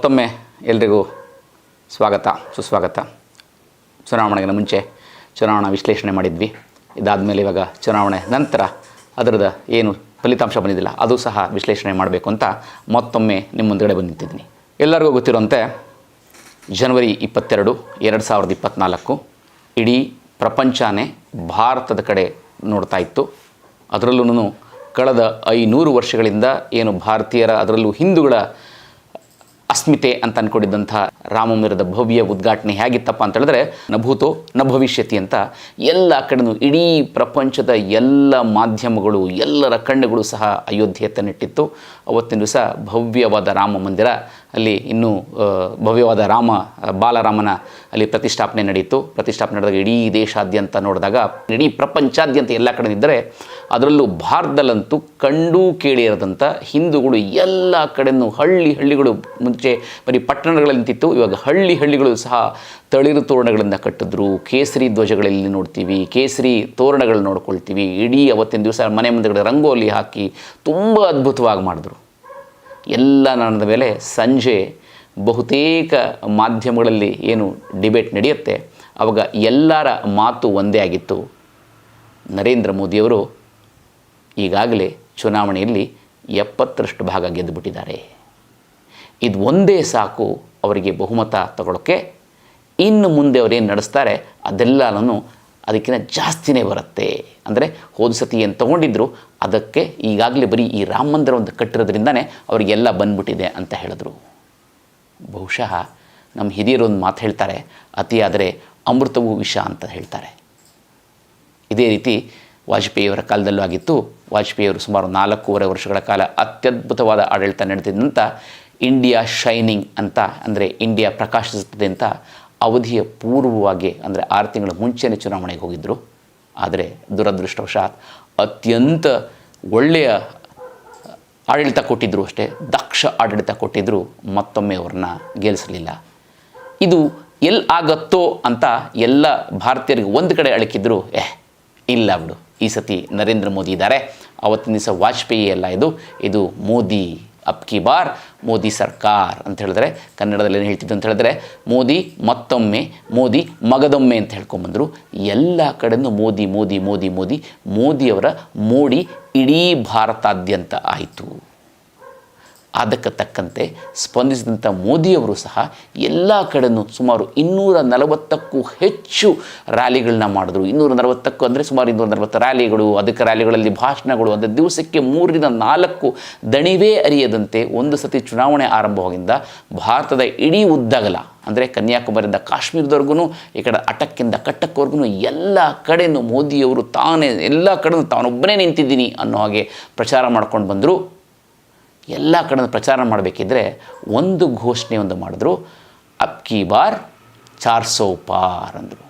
ಮತ್ತೊಮ್ಮೆ ಎಲ್ರಿಗೂ ಸ್ವಾಗತ, ಸುಸ್ವಾಗತ. ಚುನಾವಣೆಗಿನ ಮುಂಚೆ ಚುನಾವಣಾ ವಿಶ್ಲೇಷಣೆ ಮಾಡಿದ್ವಿ. ಇದಾದಮೇಲೆ ಇವಾಗ ಚುನಾವಣೆ ನಂತರ ಅದರದ ಏನು ಫಲಿತಾಂಶ ಬಂದಿದ್ದಿಲ್ಲ, ಅದು ಸಹ ವಿಶ್ಲೇಷಣೆ ಮಾಡಬೇಕು ಅಂತ ಮತ್ತೊಮ್ಮೆ ನಿಮ್ಮ ಮುಂದಗಡೆ ಬಂದು ನಿಂತಿದ್ದೀನಿ ಎಲ್ಲರಿಗೂ ಗೊತ್ತಿರುವಂತೆ ಜನವರಿ ಇಪ್ಪತ್ತೆರಡು, ಎರಡು ಸಾವಿರದ ಇಪ್ಪತ್ತ್ನಾಲ್ಕು ಇಡೀ ಪ್ರಪಂಚನೇ ಭಾರತದ ಕಡೆ ನೋಡ್ತಾ ಇತ್ತು. ಅದರಲ್ಲೂ ಕಳೆದ ಐನೂರು ವರ್ಷಗಳಿಂದ ಏನು ಭಾರತೀಯರ, ಅದರಲ್ಲೂ ಹಿಂದೂಗಳ ಅಸ್ಮಿತೆ ಅಂತ ಅಂದ್ಕೊಂಡಿದ್ದಂಥ ರಾಮಮಂದಿರದ ಭವ್ಯ ಉದ್ಘಾಟನೆ ಹೇಗಿತ್ತಪ್ಪ ಅಂತ ಹೇಳಿದ್ರೆ, ನಭೂತೋ ನ ಭವಿಷ್ಯತಿ ಅಂತ ಎಲ್ಲ ಕಡೆನೂ ಇಡೀ ಪ್ರಪಂಚದ ಎಲ್ಲ ಮಾಧ್ಯಮಗಳು, ಎಲ್ಲರ ಕಣ್ಣುಗಳು ಸಹ ಅಯೋಧ್ಯೆಯತ್ತ ನೆಟ್ಟಿತ್ತು ಅವತ್ತಿನ ದಿವಸ ಭವ್ಯವಾದ ರಾಮ ಮಂದಿರ ಅಲ್ಲಿ ಇನ್ನೂ ಭವ್ಯವಾದ ರಾಮ, ಬಾಲರಾಮನ ಅಲ್ಲಿ ಪ್ರತಿಷ್ಠಾಪನೆ ನಡೆಯಿತು ಪ್ರತಿಷ್ಠಾಪನೆ ನಡೆದಾಗ ಇಡೀ ದೇಶಾದ್ಯಂತ ನೋಡಿದಾಗ, ಇಡೀ ಪ್ರಪಂಚಾದ್ಯಂತ ಎಲ್ಲ ಕಡೆ ಇದ್ದರೆ ಅದರಲ್ಲೂ ಭಾರತದಲ್ಲಂತೂ ಕಂಡೂ ಕೇಳಿರದಂಥ ಹಿಂದೂಗಳು ಎಲ್ಲ ಕಡೆಯೂ ಹಳ್ಳಿ ಹಳ್ಳಿಗಳು ಮುಂಚೆ ಬರೀ ಪಟ್ಟಣಗಳಲ್ಲಿ ನಿಂತಿತ್ತು. ಇವಾಗ ಹಳ್ಳಿ ಹಳ್ಳಿಗಳು ಸಹ ತಳಿರು ತೋರಣಗಳಿಂದ ಕಟ್ಟಿದ್ರು. ಕೇಸರಿ ಧ್ವಜಗಳಲ್ಲಿ ನೋಡ್ತೀವಿ, ಕೇಸರಿ ತೋರಣಗಳು ನೋಡ್ಕೊಳ್ತೀವಿ. ಇಡೀ ಅವತ್ತಿನ ದಿವಸ ಮನೆ ಮುಂದೆಗಡೆ ರಂಗೋಲಿ ಹಾಕಿ ತುಂಬ ಅದ್ಭುತವಾಗಿ ಮಾಡಿದ್ರು. ಎಲ್ಲ ನಡೆದ ಮೇಲೆ ಸಂಜೆ ಬಹುತೇಕ ಮಾಧ್ಯಮಗಳಲ್ಲಿ ಏನು ಡಿಬೇಟ್ ನಡೆಯುತ್ತೆ ಆವಾಗ ಎಲ್ಲರ ಮಾತು ಒಂದೇ ಆಗಿತ್ತು. ನರೇಂದ್ರ ಮೋದಿಯವರು ಈಗಾಗಲೇ ಚುನಾವಣೆಯಲ್ಲಿ ಎಪ್ಪತ್ತರಷ್ಟು ಭಾಗ ಗೆದ್ದುಬಿಟ್ಟಿದ್ದಾರೆ. ಇದು ಒಂದೇ ಸಾಕು ಅವರಿಗೆ ಬಹುಮತ ತಗೊಳ್ಳೋಕ್ಕೆ ಇನ್ನು ಮುಂದೆ ಅವರೇನು ನಡೆಸ್ತಾರೆ, ಅದೆಲ್ಲನೂ ಅದಕ್ಕಿಂತ ಜಾಸ್ತಿನೇ ಬರುತ್ತೆ. ಅಂದರೆ ಹೋದ ಸತಿ ಏನು ತೊಗೊಂಡಿದ್ರು ಅದಕ್ಕೆ ಈಗಾಗಲೇ ಬರೀ ಈ ರಾಮ ಮಂದಿರ ಒಂದು ಕಟ್ಟಿರೋದ್ರಿಂದನೇ ಅವರಿಗೆಲ್ಲ ಬಂದ್ಬಿಟ್ಟಿದೆ ಅಂತ ಹೇಳಿದ್ರು. ಬಹುಶಃ ನಮ್ಮ ಹಿರಿಯರು ಒಂದು ಮಾತು ಹೇಳ್ತಾರೆ, ಅತಿಯಾದರೆ ಅಮೃತವೂ ವಿಷ ಅಂತ ಹೇಳ್ತಾರೆ. ಇದೇ ರೀತಿ ವಾಜಪೇಯಿಯವರ ಕಾಲದಲ್ಲೂ ಆಗಿತ್ತು. ವಾಜಪೇಯಿಯವರು ಸುಮಾರು ನಾಲ್ಕೂವರೆ ವರ್ಷಗಳ ಕಾಲ ಅತ್ಯದ್ಭುತವಾದ ಆಡಳಿತ ನಡೆದಿದ್ದಂಥ ಇಂಡಿಯಾ ಶೈನಿಂಗ್ ಅಂತ, ಅಂದರೆ ಇಂಡಿಯಾ ಪ್ರಕಾಶಿಸುತ್ತದೆ ಅಂತ ಅವಧಿಯ ಪೂರ್ವವಾಗಿ, ಅಂದರೆ ಆರು ತಿಂಗಳ ಮುಂಚೆನೇ ಚುನಾವಣೆಗೆ ಹೋಗಿದ್ದರು ಆದರೆ ದುರದೃಷ್ಟವಶಾತ್ ಅತ್ಯಂತ ಒಳ್ಳೆಯ ಆಡಳಿತ ಕೊಟ್ಟಿದ್ದರು ಅಷ್ಟೇ, ದಕ್ಷ ಆಡಳಿತ ಕೊಟ್ಟಿದ್ದರು ಮತ್ತೊಮ್ಮೆ ಅವ್ರನ್ನ ಗೆಲ್ಲಿಸಲಿಲ್ಲ. ಇದು ಎಲ್ಲಿ ಆಗತ್ತೋ ಅಂತ ಎಲ್ಲ ಭಾರತೀಯರಿಗೆ ಒಂದು ಕಡೆ ಅಳಕಿದ್ರು ಏ ಇಲ್ಲ ಬಿಡು, ಈ ಸತಿ ನರೇಂದ್ರ ಮೋದಿ ಇದ್ದಾರೆ ಅವತ್ತಿನ ದಿವಸ ವಾಜಪೇಯಿ ಅಲ್ಲ ಇದು ಇದು ಮೋದಿ ಅಬ್ ಕಿ ಬಾರ್ ಮೋದಿ ಸರ್ಕಾರ್ ಅಂತ ಹೇಳಿದ್ರೆ, ಕನ್ನಡದಲ್ಲಿ ಏನು ಹೇಳ್ತಿದ್ದು ಅಂತ ಹೇಳಿದ್ರೆ, ಮೋದಿ ಮತ್ತೊಮ್ಮೆ, ಮೋದಿ ಮಗದೊಮ್ಮೆ ಅಂತ ಹೇಳ್ಕೊಂಬಂದರು. ಎಲ್ಲ ಕಡೆಯೂ ಮೋದಿ ಮೋದಿ ಮೋದಿ ಮೋದಿ, ಮೋದಿಯವರ ಮೋಡಿ ಇಡೀ ಭಾರತಾದ್ಯಂತ ಆಯಿತು. ಅದಕ್ಕೆ ತಕ್ಕಂತೆ ಸ್ಪಂದಿಸಿದಂಥ ಮೋದಿಯವರು ಸಹ ಎಲ್ಲ ಕಡೆನೂ ಸುಮಾರು ಇನ್ನೂರ ನಲವತ್ತಕ್ಕೂ ಹೆಚ್ಚು ರ್ಯಾಲಿಗಳನ್ನ ಮಾಡಿದ್ರು. ಇನ್ನೂರ ನಲವತ್ತಕ್ಕೂ ಅಂದರೆ ಸುಮಾರು ಇನ್ನೂರ ನಲವತ್ತು ರ್ಯಾಲಿಗಳು ಅದಕ್ಕೆ ರ್ಯಾಲಿಗಳಲ್ಲಿ ಭಾಷಣಗಳು. ಅಂದರೆ ದಿವಸಕ್ಕೆ ಮೂರರಿಂದ ನಾಲ್ಕು ದಣಿವೇ ಅರಿಯದಂತೆ ಒಂದು ಸತಿ ಚುನಾವಣೆ ಆರಂಭವಾಗಿಂದ ಭಾರತದ ಇಡೀ ಉದ್ದಗಲ, ಅಂದರೆ ಕನ್ಯಾಕುಮಾರಿಯಿಂದ ಕಾಶ್ಮೀರದವರೆಗೂ ಈ ಕಡೆ ಅಟಕ್ಕಿಂದ ಕಟ್ಟಕ್ವರೆಗೂ ಎಲ್ಲ ಕಡೆನೂ ಮೋದಿಯವರು ತಾನೇ, ಎಲ್ಲ ಕಡೆಯೂ ತಾನೊಬ್ಬನೇ ನಿಂತಿದ್ದೀನಿ ಅನ್ನೋ ಹಾಗೆ ಪ್ರಚಾರ ಮಾಡ್ಕೊಂಡು ಬಂದರು. ಎಲ್ಲ ಕಡೆ ಪ್ರಚಾರ ಮಾಡಬೇಕಿದ್ರೆ ಒಂದು ಘೋಷಣೆ ಒಂದು ಮಾಡಿದ್ರು ಅಪ್ಕಿ ಬಾರ್ ಚಾರ್ ಸೋ ಪಾರ್ ಅಂದರು.